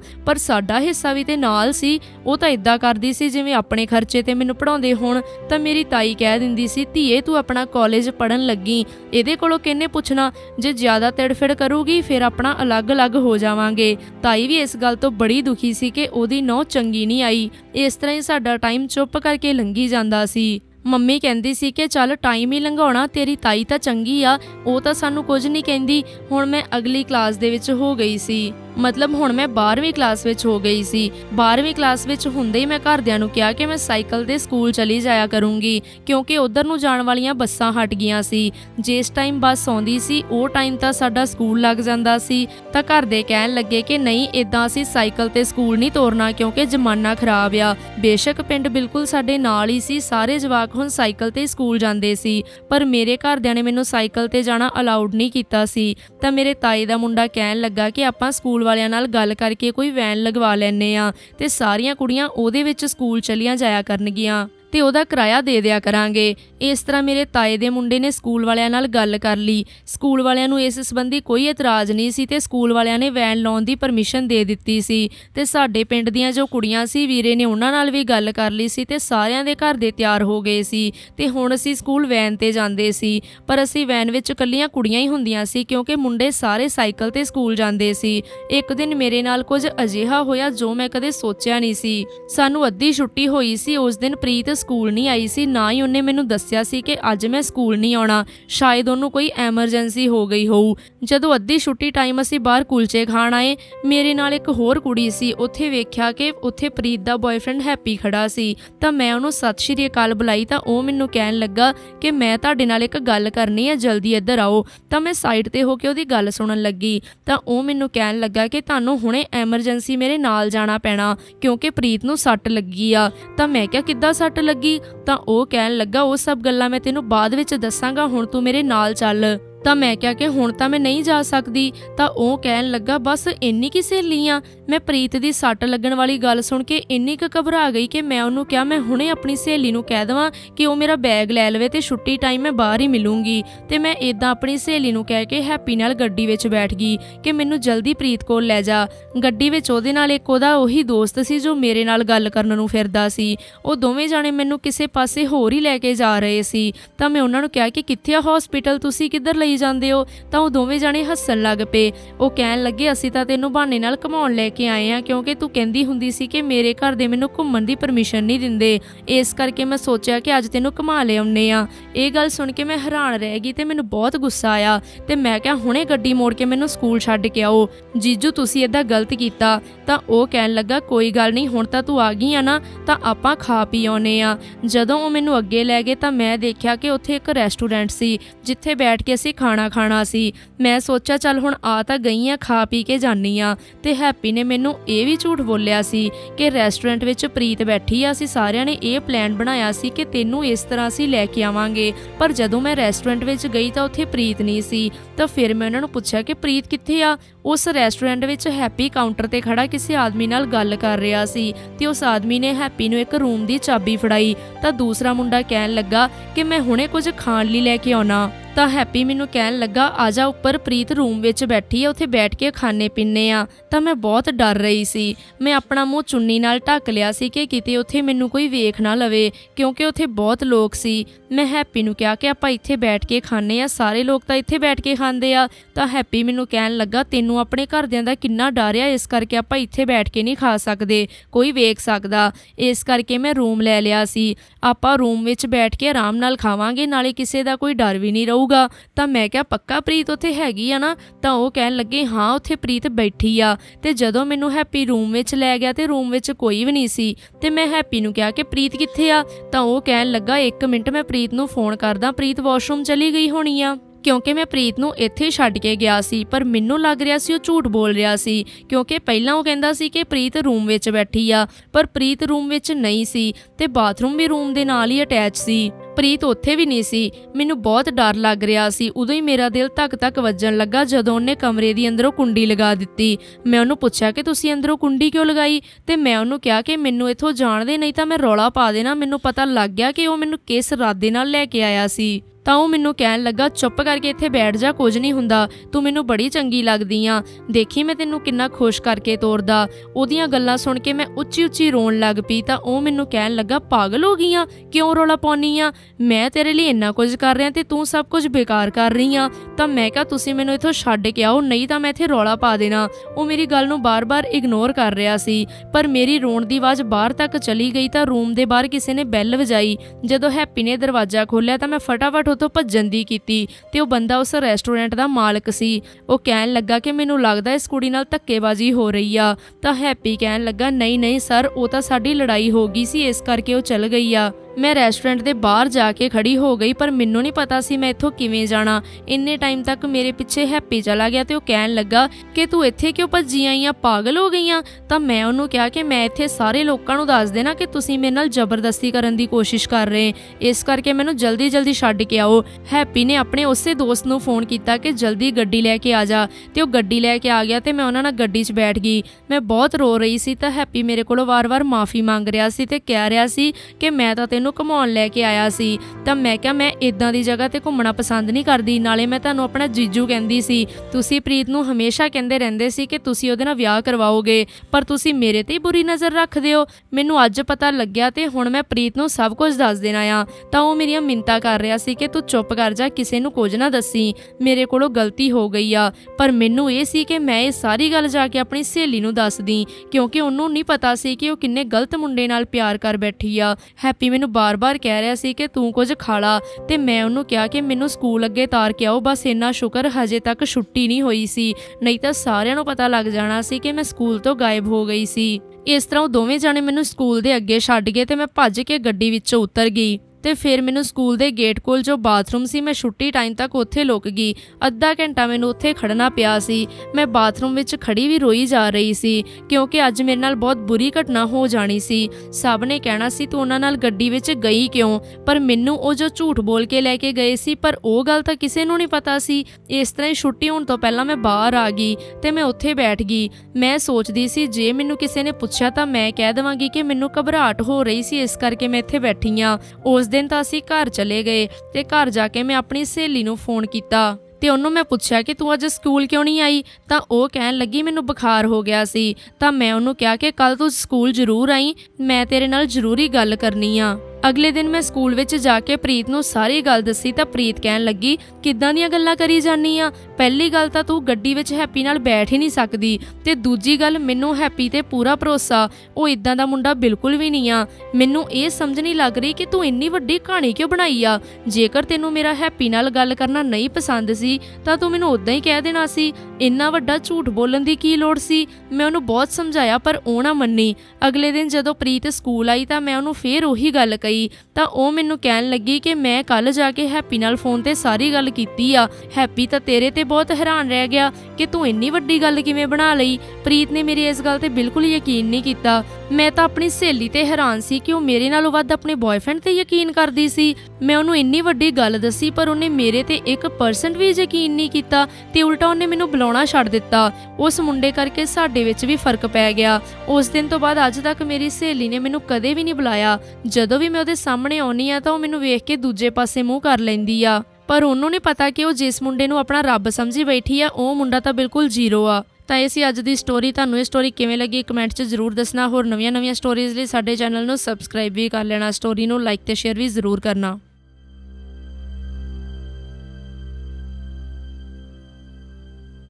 ਪਰ ਸਾਡਾ ਹਿੱਸਾ ਵੀ ਤੇ ਨਾਲ ਸੀ, ਉਹ ਤਾਂ ਇਦਾਂ ਕਰਦੀ ਸੀ, ਜਿਵੇਂ ਆਪਣੇ ਖਰਚੇ ਤੇ ਮੈਨੂੰ ਪੜਾਉਂਦੇ ਹੋਣ, ਤਾਂ ਮੇਰੀ ਤਾਈ ਕਹਿ ਦਿੰਦੀ ਸੀ, ਧੀਏ, ਤੂੰ ਆਪਣਾ ਕਾਲਜ ਪੜਨ ਲੱਗੀ। ਇਹਦੇ ਕੋਲੋਂ ਕਿੰਨੇ ਪੁੱਛਣਾ? ਜੇ ਜ਼ਿਆਦਾ ਤੜਫੜ ਕਰੂਗੀ, ਫਿਰ ਆਪਣਾ ਅਲੱਗ-ਅਲੱਗ ਹੋ ਜਾਵਾਂਗੇ। ਤਾਈ ਵੀ ਇਸ ਗੱਲ ਤੋਂ ਬੜੀ ਦੁਖੀ ਸੀ ਕਿ ਉਹਦੀ ਨੌ ਚੰਗੀ ਨਹੀਂ ਆਈ। ਇਸ ਤਰ੍ਹਾਂ ਹੀ ਸਾਡਾ ਟਾਈਮ ਚੁੱਪ ਕਰਕੇ ਲੰਘੀ ਜਾਂਦਾ ਸੀ। ਮੰਮੀ ਕਹਿੰਦੀ ਸੀ ਕਿ, ਚੱਲ ਟਾਈਮ ਹੀ ਲੰਘਾਉਣਾ, ਤੇਰੀ ਤਾਈ ਤਾਂ ਚੰਗੀ ਆ, ਉਹ ਤਾਂ ਸਾਨੂੰ ਕੁਝ ਨਹੀਂ ਕਹਿੰਦੀ। ਹੁਣ ਮੈਂ ਅਗਲੀ ਕਲਾਸ ਦੇ ਵਿੱਚ ਹੋ ਗਈ ਸੀ। ਮਤਲਬ ਹੁਣ ਮੈਂ 12ਵੀਂ ਕਲਾਸ ਵਿੱਚ ਹੋ ਗਈ ਸੀ। 12ਵੀਂ ਕਲਾਸ ਵਿੱਚ ਹੁੰਦੇ ਹੀ ਮੈਂ ਘਰਦਿਆਂ ਨੂੰ ਕਿਹਾ ਕਿ ਮੈਂ ਸਾਈਕਲ ਤੇ ਸਕੂਲ ਚਲੀ ਜਾਇਆ ਕਰੂੰਗੀ, ਕਿਉਂਕਿ ਉਧਰ ਨੂੰ ਜਾਣ ਵਾਲੀਆਂ ਬੱਸਾਂ ਹਟ ਗਈਆਂ ਸੀ। ਜਿਸ ਟਾਈਮ ਬੱਸ ਆਉਂਦੀ ਸੀ, ਉਹ ਟਾਈਮ ਤਾਂ ਸਾਡਾ ਸਕੂਲ ਲੱਗ ਜਾਂਦਾ ਸੀ। ਤਾਂ ਘਰ ਦੇ ਕਹਿਣ ਲੱਗੇ ਕਿ ਨਹੀਂ ਇਦਾਂ ਅਸੀਂ ਸਾਈਕਲ ਤੇ ਸਕੂਲ ਨਹੀਂ ਤੋਰਨਾ, ਕਿਉਂਕਿ ਜ਼ਮਾਨਾ ਖਰਾਬ ਆ। ਬੇਸ਼ੱਕ ਪਿੰਡ ਬਿਲਕੁਲ ਸਾਡੇ ਨਾਲ ਹੀ ਸੀ, ਸਾਰੇ ਜਵਾਕ ਹੁਣ ਸਾਈਕਲ ਤੇ ਸਕੂਲ ਜਾਂਦੇ ਸੀ। ਪਰ ਮੇਰੇ ਘਰਦਿਆਂ ਨੇ ਮੈਨੂੰ ਸਾਈਕਲ ਤੇ ਜਾਣਾ ਅਲਾਉਡ ਨਹੀਂ ਕੀਤਾ ਸੀ। ਤਾਂ ਮੇਰੇ ਤਾਏ ਦਾ ਮੁੰਡਾ ਕਹਿਣ ਲੱਗਾ ਕਿ ਆਪਾਂ ਸਕੂਲ ਵਾਲਿਆਂ ਨਾਲ ਗੱਲ ਕਰਕੇ ਕੋਈ ਵੈਨ ਲਗਵਾ ਲੈਨੇ ਆ ਤੇ ਸਾਰੀਆਂ ਕੁੜੀਆਂ ਉਹਦੇ ਵਿੱਚ ਸਕੂਲ ਚਲੀਆਂ ਜਾਇਆ ਕਰਨਗੀਆਂ। ਤੇ ਉਹਦਾ ਕਿਰਾਇਆ ਦੇ ਦਿਆ ਕਰਾਂਗੇ। ਇਸ ਤਰ੍ਹਾਂ ਮੇਰੇ ਤਾਏ ਦੇ ਮੁੰਡੇ ਨੇ ਸਕੂਲ ਵਾਲਿਆਂ ਨਾਲ ਗੱਲ ਕਰ ਲਈ। ਸਕੂਲ ਵਾਲਿਆਂ ਨੂੰ ਇਸ ਸੰਬੰਧੀ ਕੋਈ ਇਤਰਾਜ਼ ਨਹੀਂ ਸੀ ਤੇ ਸਕੂਲ ਵਾਲਿਆਂ ਨੇ ਵੈਨ ਲਾਉਣ ਦੀ ਪਰਮਿਸ਼ਨ ਦੇ ਦਿੱਤੀ ਸੀ। ਤੇ ਸਾਡੇ ਪਿੰਡ ਦੀਆਂ ਜੋ ਕੁੜੀਆਂ ਸੀ, ਵੀਰੇ ਨੇ ਉਹਨਾਂ ਨਾਲ ਵੀ ਗੱਲ ਕਰ ਲਈ ਸੀ ਤੇ ਸਾਰਿਆਂ ਦੇ ਘਰ ਦੇ ਤਿਆਰ ਹੋ ਗਏ ਸੀ ਤੇ ਹੁਣ ਅਸੀਂ ਸਕੂਲ ਵੈਨ ਤੇ ਜਾਂਦੇ ਸੀ। ਪਰ ਅਸੀਂ ਵੈਨ ਵਿੱਚ ਇਕੱਲੀਆਂ ਕੁੜੀਆਂ ਹੀ ਹੁੰਦੀਆਂ ਸੀ ਕਿਉਂਕਿ ਮੁੰਡੇ ਸਾਰੇ ਸਾਈਕਲ ਤੇ ਸਕੂਲ ਜਾਂਦੇ ਸੀ। ਇੱਕ ਦਿਨ ਮੇਰੇ ਨਾਲ ਕੁਝ ਅਜਿਹਾ ਹੋਇਆ ਜੋ ਮੈਂ ਕਦੇ ਸੋਚਿਆ ਨਹੀਂ ਸੀ। ਸਾਨੂੰ ਅੱਧੀ ਛੁੱਟੀ ਹੋਈ ਸੀ, ਉਸ ਦਿਨ ਪ੍ਰੀਤ ਸਕੂਲ ਨਹੀਂ ਆਈ ਸੀ, ਨਾ ਹੀ ਉਹਨੇ ਮੈਨੂੰ ਦੱਸਿਆ ਸੀ ਕਿ ਅੱਜ ਮੈਂ ਸਕੂਲ ਨਹੀਂ ਆਉਣਾ, ਸ਼ਾਇਦ ਉਹਨੂੰ ਕੋਈ ਐਮਰਜੈਂਸੀ ਹੋ ਗਈ ਹੋਊ। ਜਦੋਂ ਅੱਧੀ ਛੁੱਟੀ ਟਾਈਮ ਅਸੀਂ ਬਾਹਰ ਕੁਲਚੇ ਖਾਣ ਆਏ, ਮੇਰੇ ਨਾਲ ਇੱਕ ਹੋਰ ਕੁੜੀ ਸੀ, ਉੱਥੇ ਵੇਖਿਆ ਕਿ ਉੱਥੇ ਪ੍ਰੀਤ ਦਾ ਬॉयਫ੍ਰੈਂਡ ਹੈਪੀ ਖੜਾ ਸੀ। ਤਾਂ ਮੈਂ ਉਹਨੂੰ ਸਤਿ ਸ਼੍ਰੀ ਅਕਾਲ ਬੁਲਾਈ, ਤਾਂ ਉਹ ਮੈਨੂੰ ਕਹਿਣ ਲੱਗਾ ਕਿ ਮੈਂ ਤੁਹਾਡੇ ਨਾਲ ਇੱਕ ਗੱਲ ਕਰਨੀ ਹੈ, ਜਲਦੀ ਇੱਧਰ ਆਓ। ਤਾਂ ਮੈਂ ਸਾਈਡ ਤੇ ਹੋ ਕੇ ਉਹਦੀ ਗੱਲ ਸੁਣਨ ਲੱਗੀ। ਤਾਂ ਉਹ ਮੈਨੂੰ ਕਹਿਣ ਲੱਗਾ ਕਿ ਤੁਹਾਨੂੰ ਹੁਣੇ ਐਮਰਜੈਂਸੀ ਮੇਰੇ ਨਾਲ ਜਾਣਾ ਪੈਣਾ, ਕਿਉਂਕਿ ਪ੍ਰੀਤ ਨੂੰ ਸੱਟ ਲੱਗੀ ਆ। ਤਾਂ ਮੈਂ ਕਿਹਾ, ਕਿੱਦਾਂ ਸੱਟ ਲੱਗੀ ਤਾਂ ਉਹ ਕਹਿਣ ਲੱਗਾ, ਉਹ ਸਭ ਗੱਲਾਂ ਮੈਂ ਤੈਨੂੰ ਬਾਅਦ ਵਿੱਚ ਦੱਸਾਂਗਾ, ਹੁਣ ਤੂੰ ਮੇਰੇ ਨਾਲ ਚੱਲ। ਤਾਂ ਮੈਂ ਕਿਹਾ ਕਿ ਹੁਣ ਤਾਂ ਮੈਂ ਨਹੀਂ ਜਾ ਸਕਦੀ, ਤਾਂ ਉਹ ਕਹਿਣ ਲੱਗਾ, ਬਸ ਇੰਨੀ ਕਿ ਸਹੇਲੀ ਆ? ਮੈਂ ਪ੍ਰੀਤ ਦੀ ਸੱਟ ਲੱਗਣ ਵਾਲੀ ਗੱਲ ਸੁਣ ਕੇ ਇੰਨੀ ਕੁ ਘਬਰਾ ਗਈ ਕਿ ਮੈਂ ਉਹਨੂੰ ਕਿਹਾ, ਮੈਂ ਹੁਣੇ ਆਪਣੀ ਸਹੇਲੀ ਨੂੰ ਕਹਿ ਦਵਾਂ ਕਿ ਉਹ ਮੇਰਾ ਬੈਗ ਲੈ ਲਵੇ ਤੇ ਛੁੱਟੀ ਟਾਈਮ ਮੈਂ ਬਾਹਰ ਹੀ ਮਿਲੂੰਗੀ। ਤੇ ਮੈਂ ਇਦਾਂ ਆਪਣੀ ਸਹੇਲੀ ਨੂੰ ਕਹਿ ਕੇ ਹੈਪੀ ਨਾਲ ਗੱਡੀ ਵਿੱਚ ਬੈਠ ਗਈ ਕਿ ਮੈਨੂੰ ਜਲਦੀ ਪ੍ਰੀਤ ਕੋਲ ਲੈ ਜਾ। ਗੱਡੀ ਵਿੱਚ ਉਹਦੇ ਨਾਲ ਇੱਕ ਉਹਦਾ ਉਹੀ ਦੋਸਤ ਸੀ ਜੋ ਮੇਰੇ ਨਾਲ ਗੱਲ ਕਰਨ ਨੂੰ ਫਿਰਦਾ ਸੀ। ਉਹ ਦੋਵੇਂ ਜਾਣੇ ਮੈਨੂੰ ਕਿਸੇ ਪਾਸੇ ਹੋਰ ਹੀ ਲੈ ਕੇ ਜਾ ਰਹੇ ਸੀ। ਤਾਂ ਮੈਂ ਉਹਨਾਂ ਨੂੰ ਕਿਹਾ ਕਿ ਕਿੱਥੇ ਆ ਹਸਪੀਟਲ ਤੁਸੀਂ ਕਿੱਧਰ ਲਈ ਜਾਂਦੇ ਹੋ, ਤਾਂ ਉਹ ਦੋਵੇਂ ਜਾਣੇ ਹੱਸਣ ਲੱਗ ਪਏ। ਉਹ ਕਹਿਣ ਲੱਗੇ, ਅਸੀਂ ਤਾਂ ਤੈਨੂੰ ਬਹਾਨੇ ਨਾਲ ਘਮਾਉਣ ਲੈ ਕੇ ਆਏ ਆ, ਕਿਉਂਕਿ ਤੂੰ ਕਹਿੰਦੀ ਹੁੰਦੀ ਸੀ ਕਿ ਮੇਰੇ ਘਰ ਦੇ ਮੈਨੂੰ ਘੁੰਮਣ ਦੀ ਪਰਮਿਸ਼ਨ ਨਹੀਂ ਦਿੰਦੇ। ਇਸ ਕਰਕੇ ਮੈਂ ਸੋਚਿਆ ਕਿ ਅੱਜ ਤੈਨੂੰ ਘੁਮਾ ਲਿਆਉਨੇ ਆ। ਇਹ ਗੱਲ ਸੁਣ ਕੇ ਮੈਂ ਹੈਰਾਨ ਰਹਿ ਗਈ ਤੇ ਮੈਨੂੰ ਬਹੁਤ ਗੁੱਸਾ ਆਇਆ ਤੇ ਮੈਂ ਕਿਹਾ, ਹੁਣੇ ਗੱਡੀ ਮੋੜ ਕੇ ਮੈਨੂੰ ਸਕੂਲ ਛੱਡ ਕੇ ਆਓ। ਜੀਜੂ, ਤੁਸੀਂ ਇਦਾਂ ਗਲਤ ਕੀਤਾ। ਤਾਂ ਉਹ ਕਹਿਣ ਲੱਗਾ, ਕੋਈ ਗੱਲ ਨਹੀਂ, ਹੁਣ ਤਾਂ ਤੂੰ ਆ ਗਈ ਆ ਨਾ, ਤਾਂ ਆਪਾਂ ਖਾ ਪੀ ਆਉਨੇ ਆ। ਜਦੋਂ ਉਹ ਮੈਨੂੰ ਅੱਗੇ ਲੈ ਗਏ ਤਾਂ ਮੈਂ ਦੇਖਿਆ ਕਿ ਉੱਥੇ ਇੱਕ ਰੈਸਟੋਰੈਂਟ ਸੀ, ਜਿੱਥੇ ਬੈਠ ਕੇ ਅਸੀਂ ਖਾਣਾ ਖਾਣਾ ਸੀ। ਮੈਂ ਸੋਚਿਆ, ਚੱਲ ਹੁਣ ਆ ਤਾਂ ਗਈ ਆ, ਖਾ ਪੀ ਕੇ ਜਾਨੀ ਆ। ਤੇ ਹੈਪੀ ਨੇ ਮੈਨੂੰ ਇਹ ਵੀ ਝੂਠ ਬੋਲਿਆ ਸੀ ਕਿ ਰੈਸਟੋਰੈਂਟ ਵਿੱਚ ਪ੍ਰੀਤ ਬੈਠੀ ਆ। ਅਸੀਂ ਸਾਰਿਆਂ ਨੇ ਇਹ ਪਲਾਨ ਬਣਾਇਆ ਸੀ ਕਿ ਤੈਨੂੰ ਇਸ ਤਰ੍ਹਾਂ ਅਸੀਂ ਲੈ ਕੇ ਆਵਾਂਗੇ। ਪਰ ਜਦੋਂ ਮੈਂ ਰੈਸਟੋਰੈਂਟ ਵਿੱਚ ਗਈ ਤਾਂ ਉੱਥੇ ਪ੍ਰੀਤ ਨਹੀਂ ਸੀ। ਤਾਂ ਫਿਰ ਮੈਂ ਉਹਨਾਂ ਨੂੰ ਪੁੱਛਿਆ ਕਿ ਪ੍ਰੀਤ ਕਿੱਥੇ ਆ? ਉਸ ਰੈਸਟੋਰੈਂਟ ਵਿੱਚ ਹੈਪੀ ਕਾਊਂਟਰ ਤੇ ਖੜਾ ਕਿਸੇ ਆਦਮੀ ਨਾਲ ਗੱਲ ਕਰ ਰਿਹਾ ਸੀ। ਤੇ ਉਸ ਆਦਮੀ ਨੇ ਹੈਪੀ ਨੂੰ ਇੱਕ ਰੂਮ ਦੀ ਚਾਬੀ ਫੜਾਈ। ਤਾਂ ਦੂਸਰਾ ਮੁੰਡਾ ਕਹਿਣ ਲੱਗਾ ਕਿ ਮੈਂ ਹੁਣੇ ਕੁਝ ਖਾਣ ਲਈ ਲੈ ਕੇ ਆਉਣਾ। ਤਾਂ ਹੈਪੀ ਮੈਨੂੰ ਕਹਿਣ ਲੱਗਾ, ਆ ਜਾ ਉੱਪਰ ਪ੍ਰੀਤ ਰੂਮ ਵਿੱਚ ਬੈਠੀ ਆ, ਉੱਥੇ ਬੈਠ ਕੇ ਖਾਣੇ ਪੀਣੇ ਆ। ਤਾਂ ਮੈਂ ਬਹੁਤ ਡਰ ਰਹੀ ਸੀ। ਮੈਂ ਆਪਣਾ ਮੂੰਹ ਚੁੰਨੀ ਨਾਲ ਢੱਕ ਲਿਆ ਸੀ ਕਿ ਕਿਤੇ ਉੱਥੇ ਮੈਨੂੰ ਕੋਈ ਵੇਖ ਨਾ ਲਵੇ, ਕਿਉਂਕਿ ਉੱਥੇ ਬਹੁਤ ਲੋਕ ਸੀ। ਮੈਂ ਹੈਪੀ ਨੂੰ ਕਿਹਾ ਕਿ ਆਪਾਂ ਇੱਥੇ ਬੈਠ ਕੇ ਖਾਣੇ ਆ, ਸਾਰੇ ਲੋਕ ਤਾਂ ਇੱਥੇ ਬੈਠ ਕੇ ਖਾਂਦੇ ਆ। ਤਾਂ ਹੈਪੀ ਮੈਨੂੰ ਕਹਿਣ ਲੱਗਾ, ਤੈਨੂੰ ਆਪਣੇ ਘਰਦਿਆਂ ਦਾ ਕਿੰਨਾ ਡਰ ਆ, ਇਸ ਕਰਕੇ ਆਪਾਂ ਇੱਥੇ ਬੈਠ ਕੇ ਨਹੀਂ ਖਾ ਸਕਦੇ, ਕੋਈ ਵੇਖ ਸਕਦਾ। ਇਸ ਕਰਕੇ ਮੈਂ ਰੂਮ ਲੈ ਲਿਆ ਸੀ। ਆਪਾਂ ਰੂਮ ਵਿੱਚ ਬੈਠ ਕੇ ਆਰਾਮ ਨਾਲ ਖਾਵਾਂਗੇ, ਨਾਲੇ ਕਿਸੇ ਦਾ ਕੋਈ ਡਰ ਵੀ ਨਹੀਂ ਰਹੂ। ਰਹੂਗਾ ਤਾਂ ਮੈਂ ਕਿਹਾ, ਪੱਕਾ ਪ੍ਰੀਤ ਉੱਥੇ ਹੈਗੀ ਆ ਨਾ? ਤਾਂ ਉਹ ਕਹਿਣ ਲੱਗੇ, ਹਾਂ, ਉੱਥੇ ਪ੍ਰੀਤ ਬੈਠੀ ਆ। ਤੇ ਜਦੋਂ ਮੈਨੂੰ ਹੈਪੀ ਰੂਮ ਵਿੱਚ ਲੈ ਗਿਆ ਤੇ ਰੂਮ ਵਿੱਚ ਕੋਈ ਵੀ ਨਹੀਂ ਸੀ, ਤੇ ਮੈਂ ਹੈਪੀ ਨੂੰ ਕਿਹਾ ਕਿ ਪ੍ਰੀਤ ਕਿੱਥੇ ਆ? ਤਾਂ ਉਹ ਕਹਿਣ ਲੱਗਾ 1 ਮਿੰਟ, ਮੈਂ ਪ੍ਰੀਤ ਨੂੰ ਫੋਨ ਕਰਦਾ, ਪ੍ਰੀਤ ਵਾਸ਼ਰੂਮ ਚਲੀ ਗਈ ਹੋਣੀ ਆ। ਕਿਉਂਕਿ ਮੈਂ ਪ੍ਰੀਤ ਨੂੰ ਇੱਥੇ ਛੱਡ ਕੇ ਗਿਆ ਸੀ, ਪਰ ਮੈਨੂੰ ਲੱਗ ਰਿਹਾ ਸੀ ਉਹ ਝੂਠ ਬੋਲ ਰਿਹਾ ਸੀ, ਕਿਉਂਕਿ ਪਹਿਲਾਂ ਉਹ ਕਹਿੰਦਾ ਸੀ ਕਿ ਪ੍ਰੀਤ ਰੂਮ ਵਿੱਚ ਬੈਠੀ ਆ, ਪਰ ਪ੍ਰੀਤ ਰੂਮ ਵਿੱਚ ਨਹੀਂ ਸੀ ਤੇ ਬਾਥਰੂਮ ਵੀ ਰੂਮ ਦੇ ਨਾਲ ਹੀ ਅਟੈਚ ਸੀ। ਪ੍ਰੀਤ ਉੱਥੇ ਵੀ ਨਹੀਂ ਸੀ। ਮੈਨੂੰ ਬਹੁਤ ਡਰ ਲੱਗ ਰਿਹਾ ਸੀ। ਉਦੋਂ ਹੀ ਮੇਰਾ ਦਿਲ ਧੱਕ ਧੱਕ ਵੱਜਣ ਲੱਗਾ ਜਦੋਂ ਉਹਨੇ ਕਮਰੇ ਦੀ ਅੰਦਰੋਂ ਕੁੰਡੀ ਲਗਾ ਦਿੱਤੀ। ਮੈਂ ਉਹਨੂੰ ਪੁੱਛਿਆ ਕਿ ਤੁਸੀਂ ਅੰਦਰੋਂ ਕੁੰਡੀ ਕਿਉਂ ਲਗਾਈ? ਤੇ ਮੈਂ ਉਹਨੂੰ ਕਿਹਾ ਕਿ ਮੈਨੂੰ ਇੱਥੋਂ ਜਾਣ ਦੇ ਨਹੀਂ ਤਾਂ ਮੈਂ ਰੌਲਾ ਪਾ ਦੇਣਾ। ਮੈਨੂੰ ਪਤਾ ਲੱਗ ਗਿਆ ਕਿ ਉਹ ਮੈਨੂੰ ਕਿਸ ਇਰਾਦੇ ਨਾਲ ਲੈ ਕੇ ਆਇਆ ਸੀ। ਤਾਂ ਉਹ ਮੈਨੂੰ ਕਹਿਣ ਲੱਗਾ, ਚੁੱਪ ਕਰਕੇ ਇੱਥੇ ਬੈਠ ਜਾ, ਕੁਝ ਨਹੀਂ ਹੁੰਦਾ। ਤੂੰ ਮੈਨੂੰ ਬੜੀ ਚੰਗੀ ਲੱਗਦੀ ਆ। ਦੇਖੀ ਮੈਂ ਤੈਨੂੰ ਕਿੰਨਾ ਖੁਸ਼ ਕਰਕੇ ਤੋਰਦਾ। ਉਹਦੀਆਂ ਗੱਲਾਂ ਸੁਣ ਕੇ ਮੈਂ ਉੱਚੀ ਉੱਚੀ ਰੋਣ ਲੱਗ ਪਈ ਤਾਂ ਉਹ ਮੈਨੂੰ ਕਹਿਣ ਲੱਗਾ, ਪਾਗਲ ਹੋ ਗਈ ਆ? ਕਿਉਂ ਰੌਲਾ ਪਾਉਣੀ ਆ? ਮੈਂ ਤੇਰੇ ਲਈ ਇੰਨਾ ਕੁਝ ਕਰ ਰਿਹਾ ਤੇ ਤੂੰ ਸਭ ਕੁਝ ਬੇਕਾਰ ਕਰ ਰਹੀ ਆ। ਤਾਂ ਮੈਂ ਕਿਹਾ, ਤੁਸੀਂ ਮੈਨੂੰ ਇੱਥੋਂ ਛੱਡ ਕੇ ਆਓ, ਨਹੀਂ ਤਾਂ ਮੈਂ ਇੱਥੇ ਰੌਲਾ ਪਾ ਦੇਣਾ। ਉਹ ਮੇਰੀ ਗੱਲ ਨੂੰ ਬਾਰ-ਬਾਰ ਇਗਨੋਰ ਕਰ ਰਿਹਾ ਸੀ। ਪਰ ਮੇਰੀ ਰੋਣ ਦੀ ਆਵਾਜ਼ ਬਾਹਰ ਤੱਕ ਚਲੀ ਗਈ ਤਾਂ ਰੂਮ ਦੇ ਬਾਹਰ ਕਿਸੇ ਨੇ ਬੈਲ ਵਜਾਈ। ਜਦੋਂ ਹੈਪੀ ਨੇ ਦਰਵਾਜ਼ਾ ਖੋਲ੍ਹਿਆ ਤਾਂ ਮੈਂ ਫਟਾਫਟ ਉੱਥੋਂ ਭੱਜਣ ਦੀ ਕੀਤੀ ਤੇ ਉਹ ਬੰਦਾ ਉਸ ਰੈਸਟੋਰੈਂਟ ਦਾ ਮਾਲਕ ਸੀ। ਉਹ ਕਹਿਣ ਲੱਗਾ ਕਿ ਮੈਨੂੰ ਲੱਗਦਾ ਇਸ ਕੁੜੀ ਨਾਲ ਧੱਕੇਬਾਜ਼ੀ ਹੋ ਰਹੀ ਆ। ਤਾਂ ਹੈਪੀ ਕਹਿਣ ਲੱਗਾ, ਨਹੀਂ ਨਹੀਂ, ਸਰ, ਉਹ ਤਾਂ ਸਾਡੀ ਲੜਾਈ ਹੋ ਗਈ ਸੀ, ਇਸ ਕਰਕੇ ਉਹ ਚੱਲ ਗਈ ਆ। ਮੈਂ ਰੈਸਟੋਰੈਂਟ ਦੇ ਬਾਹਰ ਜਾ ਕੇ ਖੜੀ ਹੋ ਗਈ, ਪਰ ਮੈਨੂੰ ਨਹੀਂ ਪਤਾ ਸੀ ਮੈਂ ਇੱਥੋਂ ਕਿਵੇਂ ਜਾਣਾ। ਇੰਨੇ ਟਾਈਮ ਤੱਕ ਮੇਰੇ ਪਿੱਛੇ ਹੈਪੀ ਚਲਾ ਗਿਆ ਤੇ ਉਹ ਕਹਿਣ ਲੱਗਾ ਕਿ ਤੂੰ ਇੱਥੇ ਕਿਉਂ ਭੱਜੀ ਆਈ ਆ, ਪਾਗਲ ਹੋ ਗਈ ਆ? ਤਾਂ ਮੈਂ ਉਹਨੂੰ ਕਿਹਾ ਕਿ ਮੈਂ ਇੱਥੇ ਸਾਰੇ ਲੋਕਾਂ ਨੂੰ ਦੱਸ ਦੇਣਾ ਕਿ ਤੁਸੀਂ ਮੇਰੇ ਨਾਲ ਜ਼ਬਰਦਸਤੀ ਕਰਨ ਦੀ ਕੋਸ਼ਿਸ਼ ਕਰ ਰਹੇ ਇਸ ਕਰਕੇ ਮੈਨੂੰ ਜਲਦੀ ਜਲਦੀ ਛੱਡ ਕੇ ਆਓ। ਹੈਪੀ ਨੇ ਆਪਣੇ ਉਸੇ ਦੋਸਤ ਨੂੰ ਫੋਨ ਕੀਤਾ ਕਿ ਜਲਦੀ ਗੱਡੀ ਲੈ ਕੇ ਆ ਜਾ। ਤੇ ਉਹ ਗੱਡੀ ਲੈ ਕੇ ਆ ਗਿਆ ਤੇ ਮੈਂ ਉਹਨਾਂ ਨਾਲ ਗੱਡੀ 'ਚ ਬੈਠ ਗਈ। ਮੈਂ ਬਹੁਤ ਰੋ ਰਹੀ ਸੀ ਤਾਂ ਹੈਪੀ ਮੇਰੇ ਕੋਲੋਂ ਵਾਰ-ਵਾਰ ਮਾਫੀ ਮੰਗ ਰਿਹਾ ਸੀ ਤੇ ਕਹਿ ਰਿਹਾ ਸੀ ਕਿ ਮੈਂ ਤਾਂ ਤੈਨੂੰ ਘੁਮਾਉਣ ਲੈ ਕੇ ਆਇਆ ਸੀ, ਤਾਂ ਮੈਂ ਕਿਹਾ ਮੈਂ ਇਦਾਂ ਦੀ ਜਗ੍ਹਾ ਤੇ ਘੁੰਮਣਾ ਪਸੰਦ ਨਹੀਂ ਕਰਦੀ, ਨਾਲੇ ਮੈਂ ਤੁਹਾਨੂੰ ਆਪਣਾ ਜੀਜੂ ਕਹਿੰਦੀ ਸੀ। ਤੁਸੀਂ ਪ੍ਰੀਤ ਨੂੰ ਹਮੇਸ਼ਾ ਕਹਿੰਦੇ ਰਹਿੰਦੇ ਸੀ ਕਿ ਤੁਸੀਂ ਉਹਦੇ ਨਾਲ ਵਿਆਹ ਕਰਵਾਓਗੇ, ਪਰ ਤੁਸੀਂ ਮੇਰੇ ਤੇ ਹੀ ਬੁਰੀ ਨਜ਼ਰ ਰੱਖਦੇ ਹੋ। ਮੈਨੂੰ ਅੱਜ ਪਤਾ ਲੱਗਿਆ ਤੇ ਹੁਣ ਮੈਂ ਪ੍ਰੀਤ ਨੂੰ ਸਭ ਕੁਝ ਦੱਸ ਦੇਣਾ ਆ। ਤਾਂ ਉਹ ਮੇਰੀਆਂ ਮਿੰਤਾ ਕਰ ਰਿਹਾ ਸੀ ਕਿ ਤੂੰ ਚੁੱਪ ਕਰ ਜਾ, ਕਿਸੇ ਨੂੰ ਕੁਝ ਨਾ ਦੱਸੀ। ਮੇਰੇ ਕੋਲੋਂ ਗਲਤੀ ਹੋ ਗਈ ਆ, ਪਰ ਮੈਨੂੰ ਇਹ ਸੀ ਕਿ ਮੈਂ ਇਹ ਸਾਰੀ ਗੱਲ ਜਾ ਕੇ ਆਪਣੀ ਸਹੇਲੀ ਨੂੰ ਦੱਸਦੀ, ਕਿਉਂਕਿ ਉਹਨੂੰ ਨਹੀਂ ਪਤਾ ਸੀ ਕਿ ਉਹ ਕਿੰਨੇ ਗਲਤ ਮੁੰਡੇ ਨਾਲ ਪਿਆਰ ਕਰ ਬੈਠੀ ਆ। ਹੈਪੀ, ਮੈਨੂੰ ਬਾਰ-ਬਾਰ ਕਹਿ ਰਿਹਾ ਸੀ ਕਿ ਤੂੰ ਕੁਝ ਖਾਲਾ ਤੇ ਮੈਂ ਉਹਨੂੰ ਕਿਹਾ ਕਿ ਮੈਨੂੰ ਸਕੂਲ ਅੱਗੇ ਤਾਰ ਕੇ ਆਓ, ਬਸ ਇੰਨਾ ਸ਼ੁਕਰ ਹਜੇ ਤੱਕ ਛੁੱਟੀ ਨਹੀਂ ਹੋਈ ਸੀ। ਨਹੀਂ ਤਾਂ ਸਾਰਿਆਂ ਨੂੰ ਪਤਾ ਲੱਗ ਜਾਣਾ ਸੀ ਕਿ ਮੈਂ ਸਕੂਲ ਤੋਂ ਗਾਇਬ ਹੋ ਗਈ ਸੀ। ਇਸ ਤਰ੍ਹਾਂ ਉਹ ਦੋਵੇਂ ਜਾਣੇ ਮੈਨੂੰ ਸਕੂਲ ਦੇ ਅੱਗੇ ਛੱਡ ਗਏ ਤੇ ਮੈਂ ਭੱਜ ਕੇ ਗੱਡੀ ਵਿੱਚੋਂ ਉਤਰ ਗਈ। ਤੇ ਫਿਰ ਮੈਨੂੰ ਸਕੂਲ ਦੇ ਗੇਟ ਕੋਲ ਜੋ ਬਾਥਰੂਮ ਸੀ, ਮੈਂ ਛੁੱਟੀ ਟਾਈਮ ਤੱਕ ਉੱਥੇ ਲੁਕ ਗਈ। ਅੱਧਾ ਘੰਟਾ ਮੈਨੂੰ ਉੱਥੇ ਖੜਨਾ ਪਿਆ ਸੀ। ਮੈਂ ਬਾਥਰੂਮ ਵਿੱਚ ਖੜੀ ਵੀ ਰੋਈ ਜਾ ਰਹੀ ਸੀ, ਕਿਉਂਕਿ ਅੱਜ ਮੇਰੇ ਨਾਲ ਬਹੁਤ ਬੁਰੀ ਘਟਨਾ ਹੋ ਜਾਣੀ ਸੀ। ਸਭ ਨੇ ਕਹਿਣਾ ਸੀ, ਤੂੰ ਉਹਨਾਂ ਨਾਲ ਗੱਡੀ ਵਿੱਚ ਗਈ ਕਿਉਂ? ਪਰ ਮੈਨੂੰ ਉਹ ਜੋ ਝੂਠ ਬੋਲ ਕੇ ਲੈ ਕੇ ਗਏ ਸੀ, ਪਰ ਉਹ ਗੱਲ ਤਾਂ ਕਿਸੇ ਨੂੰ ਨਹੀਂ ਪਤਾ ਸੀ। ਇਸ ਤਰ੍ਹਾਂ ਹੀ ਛੁੱਟੀ ਹੋਣ ਤੋਂ ਪਹਿਲਾਂ ਮੈਂ ਬਾਹਰ ਆ ਗਈ ਤੇ ਮੈਂ ਉੱਥੇ ਬੈਠ ਗਈ। ਮੈਂ ਸੋਚਦੀ ਸੀ, ਜੇ ਮੈਨੂੰ ਕਿਸੇ ਨੇ ਪੁੱਛਿਆ ਤਾਂ ਮੈਂ ਕਹਿ ਦੇਵਾਂਗੀ ਕਿ ਮੈਨੂੰ ਘਬਰਾਹਟ ਹੋ ਰਹੀ ਸੀ, ਇਸ ਕਰਕੇ ਮੈਂ ਇੱਥੇ ਬੈਠੀ ਆ ਉਸ ਦਿਨ ਤਾਂ ਅਸੀਂ ਘਰ ਚਲੇ ਗਏ ਤੇ ਘਰ ਜਾ ਕੇ ਮੈਂ ਆਪਣੀ ਸਹੇਲੀ ਨੂੰ ਫੋਨ ਕੀਤਾ ਤੇ ਉਹਨੂੰ ਮੈਂ ਪੁੱਛਿਆ ਕਿ ਤੂੰ ਅੱਜ ਸਕੂਲ ਕਿਉਂ ਨਹੀਂ ਆਈ? ਤਾਂ ਉਹ ਕਹਿਣ ਲੱਗੀ, ਮੈਨੂੰ ਬੁਖਾਰ ਹੋ ਗਿਆ ਸੀ। ਤਾਂ ਮੈਂ ਉਹਨੂੰ ਕਿਹਾ ਕਿ ਕੱਲ ਤੂੰ ਸਕੂਲ ਜ਼ਰੂਰ ਆਈ, ਮੈਂ ਤੇਰੇ ਨਾਲ ਜ਼ਰੂਰੀ ਗੱਲ ਕਰਨੀ ਆ। ਅਗਲੇ ਦਿਨ ਮੈਂ ਸਕੂਲ ਵਿੱਚ ਜਾ ਕੇ ਪ੍ਰੀਤ ਨੂੰ ਸਾਰੀ ਗੱਲ ਦੱਸੀ ਤਾਂ ਪ੍ਰੀਤ ਕਹਿਣ ਲੱਗੀ, ਕਿੱਦਾਂ ਦੀਆਂ ਗੱਲਾਂ ਕਰੀ ਜਾਨੀ ਆ? ਪਹਿਲੀ ਗੱਲ ਤਾਂ ਤੂੰ ਗੱਡੀ ਵਿੱਚ ਹੈਪੀ ਨਾਲ ਬੈਠ ਹੀ ਨਹੀਂ ਸਕਦੀ ਤੇ ਦੂਜੀ ਗੱਲ ਮੈਨੂੰ ਹੈਪੀ ਤੇ ਪੂਰਾ ਭਰੋਸਾ, ਉਹ ਇਦਾਂ ਦਾ ਮੁੰਡਾ ਬਿਲਕੁਲ ਵੀ ਨਹੀਂ ਆ। ਮੈਨੂੰ ਇਹ ਸਮਝ ਨਹੀਂ ਲੱਗ ਰਹੀ ਕਿ ਤੂੰ ਇੰਨੀ ਵੱਡੀ ਕਹਾਣੀ ਕਿਉਂ ਬਣਾਈ ਆ? ਜੇਕਰ ਤੈਨੂੰ ਮੇਰਾ ਹੈਪੀ ਨਾਲ ਗੱਲ ਕਰਨਾ ਨਹੀਂ ਪਸੰਦ ਸੀ, ਤਾਂ ਤੂੰ ਮੈਨੂੰ ਉਦਾਂ ਹੀ ਕਹਿ ਦੇਣਾ ਸੀ, ਇੰਨਾ ਵੱਡਾ ਝੂਠ ਬੋਲਣ ਦੀ ਕੀ ਲੋੜ ਸੀ? ਮੈਂ ਉਹਨੂੰ ਬਹੁਤ ਸਮਝਾਇਆ ਪਰ ਉਹ ਨਾ ਮੰਨੀ। ਅਗਲੇ ਦਿਨ ਜਦੋਂ ਪ੍ਰੀਤ ਸਕੂਲ ਆਈ ਤਾਂ ਮੈਂ ਉਹਨੂੰ ਫੇਰ ਉਹੀ ਗੱਲ ਕਹੀ ਤਾਂ ਉਹ ਮੈਨੂੰ ਕਹਿਣ ਲੱਗੀ ਕਿ ਮੈਂ ਕੱਲ ਜਾ ਕੇ ਹੈਪੀ ਨਾਲ ਫੋਨ ਤੇ ਸਾਰੀ ਗੱਲ ਕੀਤੀ ਆ। ਹੈਪੀ ਤਾਂ ਤੇਰੇ ਤੇ ਬਹੁਤ ਹੈਰਾਨ ਰਹਿ ਗਿਆ ਕਿ ਤੂੰ ਇੰਨੀ ਵੱਡੀ ਗੱਲ ਕਿਵੇਂ ਬਣਾ ਲਈ। ਪ੍ਰੀਤ ਨੇ ਮੇਰੀ ਇਸ ਗੱਲ ਤੇ ਬਿਲਕੁਲ ਯਕੀਨ ਨਹੀਂ ਕੀਤਾ। ਮੈਂ ਤਾਂ ਆਪਣੀ ਸਹੇਲੀ ਤੇ ਹੈਰਾਨ ਸੀ ਕਿ ਉਹ ਮੇਰੇ ਨਾਲੋਂ ਵੱਧ ਆਪਣੇ ਬॉयਫ੍ਰੈਂਡ ਤੇ ਯਕੀਨ ਕਰਦੀ ਸੀ। ਮੈਂ ਉਹਨੂੰ ਇੰਨੀ ਵੱਡੀ ਗੱਲ ਦੱਸੀ, ਪਰ ਉਹਨੇ ਮੇਰੇ ਤੇ 1% ਵੀ ਯਕੀਨ ਨਹੀਂ ਕੀਤਾ ਤੇ ਉਲਟਾ ਉਹਨੇ ਮੈਨੂੰ ਬੁਲਾਉਣਾ ਛੱਡ ਦਿੱਤਾ। ਉਸ ਮੁੰਡੇ ਕਰਕੇ ਸਾਡੇ ਵਿੱਚ ਵੀ ਫ਼ਰਕ ਪੈ ਗਿਆ। ਉਸ ਦਿਨ ਤੋਂ ਬਾਅਦ ਅੱਜ ਤੱਕ ਮੇਰੀ ਸਹੇਲੀ ਨੇ ਮੈਨੂੰ ਕਦੇ ਵੀ ਨਹੀਂ ਬੁਲਾਇਆ। ਜਦੋਂ ਵੀ ਮੈਂ ਉਹਦੇ ਸਾਹਮਣੇ ਆਉਣੀ ਆ ਤਾਂ ਉਹ ਮੈਨੂੰ ਵੇਖ ਕੇ ਦੂਜੇ ਪਾਸੇ ਮੂੰਹ ਕਰ ਲੈਂਦੀ ਆ। ਪਰ ਉਹਨੂੰ ਨਹੀਂ ਪਤਾ ਕਿ ਉਹ ਜਿਸ ਮੁੰਡੇ ਨੂੰ ਆਪਣਾ ਰੱਬ ਸਮਝੀ ਬੈਠੀ ਆ, ਉਹ ਮੁੰਡਾ ਤਾਂ ਬਿਲਕੁਲ ਜ਼ੀਰੋ ਆ। ਤਾਂ ਇਹ ਸੀ ਅੱਜ ਦੀ ਸਟੋਰੀ ਤੁਹਾਨੂੰ ਇਹ ਸਟੋਰੀ ਕਿਵੇਂ ਲੱਗੀ ਕਮੈਂਟ 'ਚ ਜ਼ਰੂਰ ਦੱਸਣਾ। ਹੋਰ ਨਵੀਆਂ-ਨਵੀਆਂ ਸਟੋਰੀਜ਼ ਲਈ ਸਾਡੇ ਚੈਨਲ ਨੂੰ ਸਬਸਕ੍ਰਾਈਬ ਵੀ ਕਰ ਲੈਣਾ। ਸਟੋਰੀ ਨੂੰ ਲਾਈਕ ਤੇ ਸ਼ੇਅਰ ਵੀ ਜ਼ਰੂਰ ਕਰਨਾ।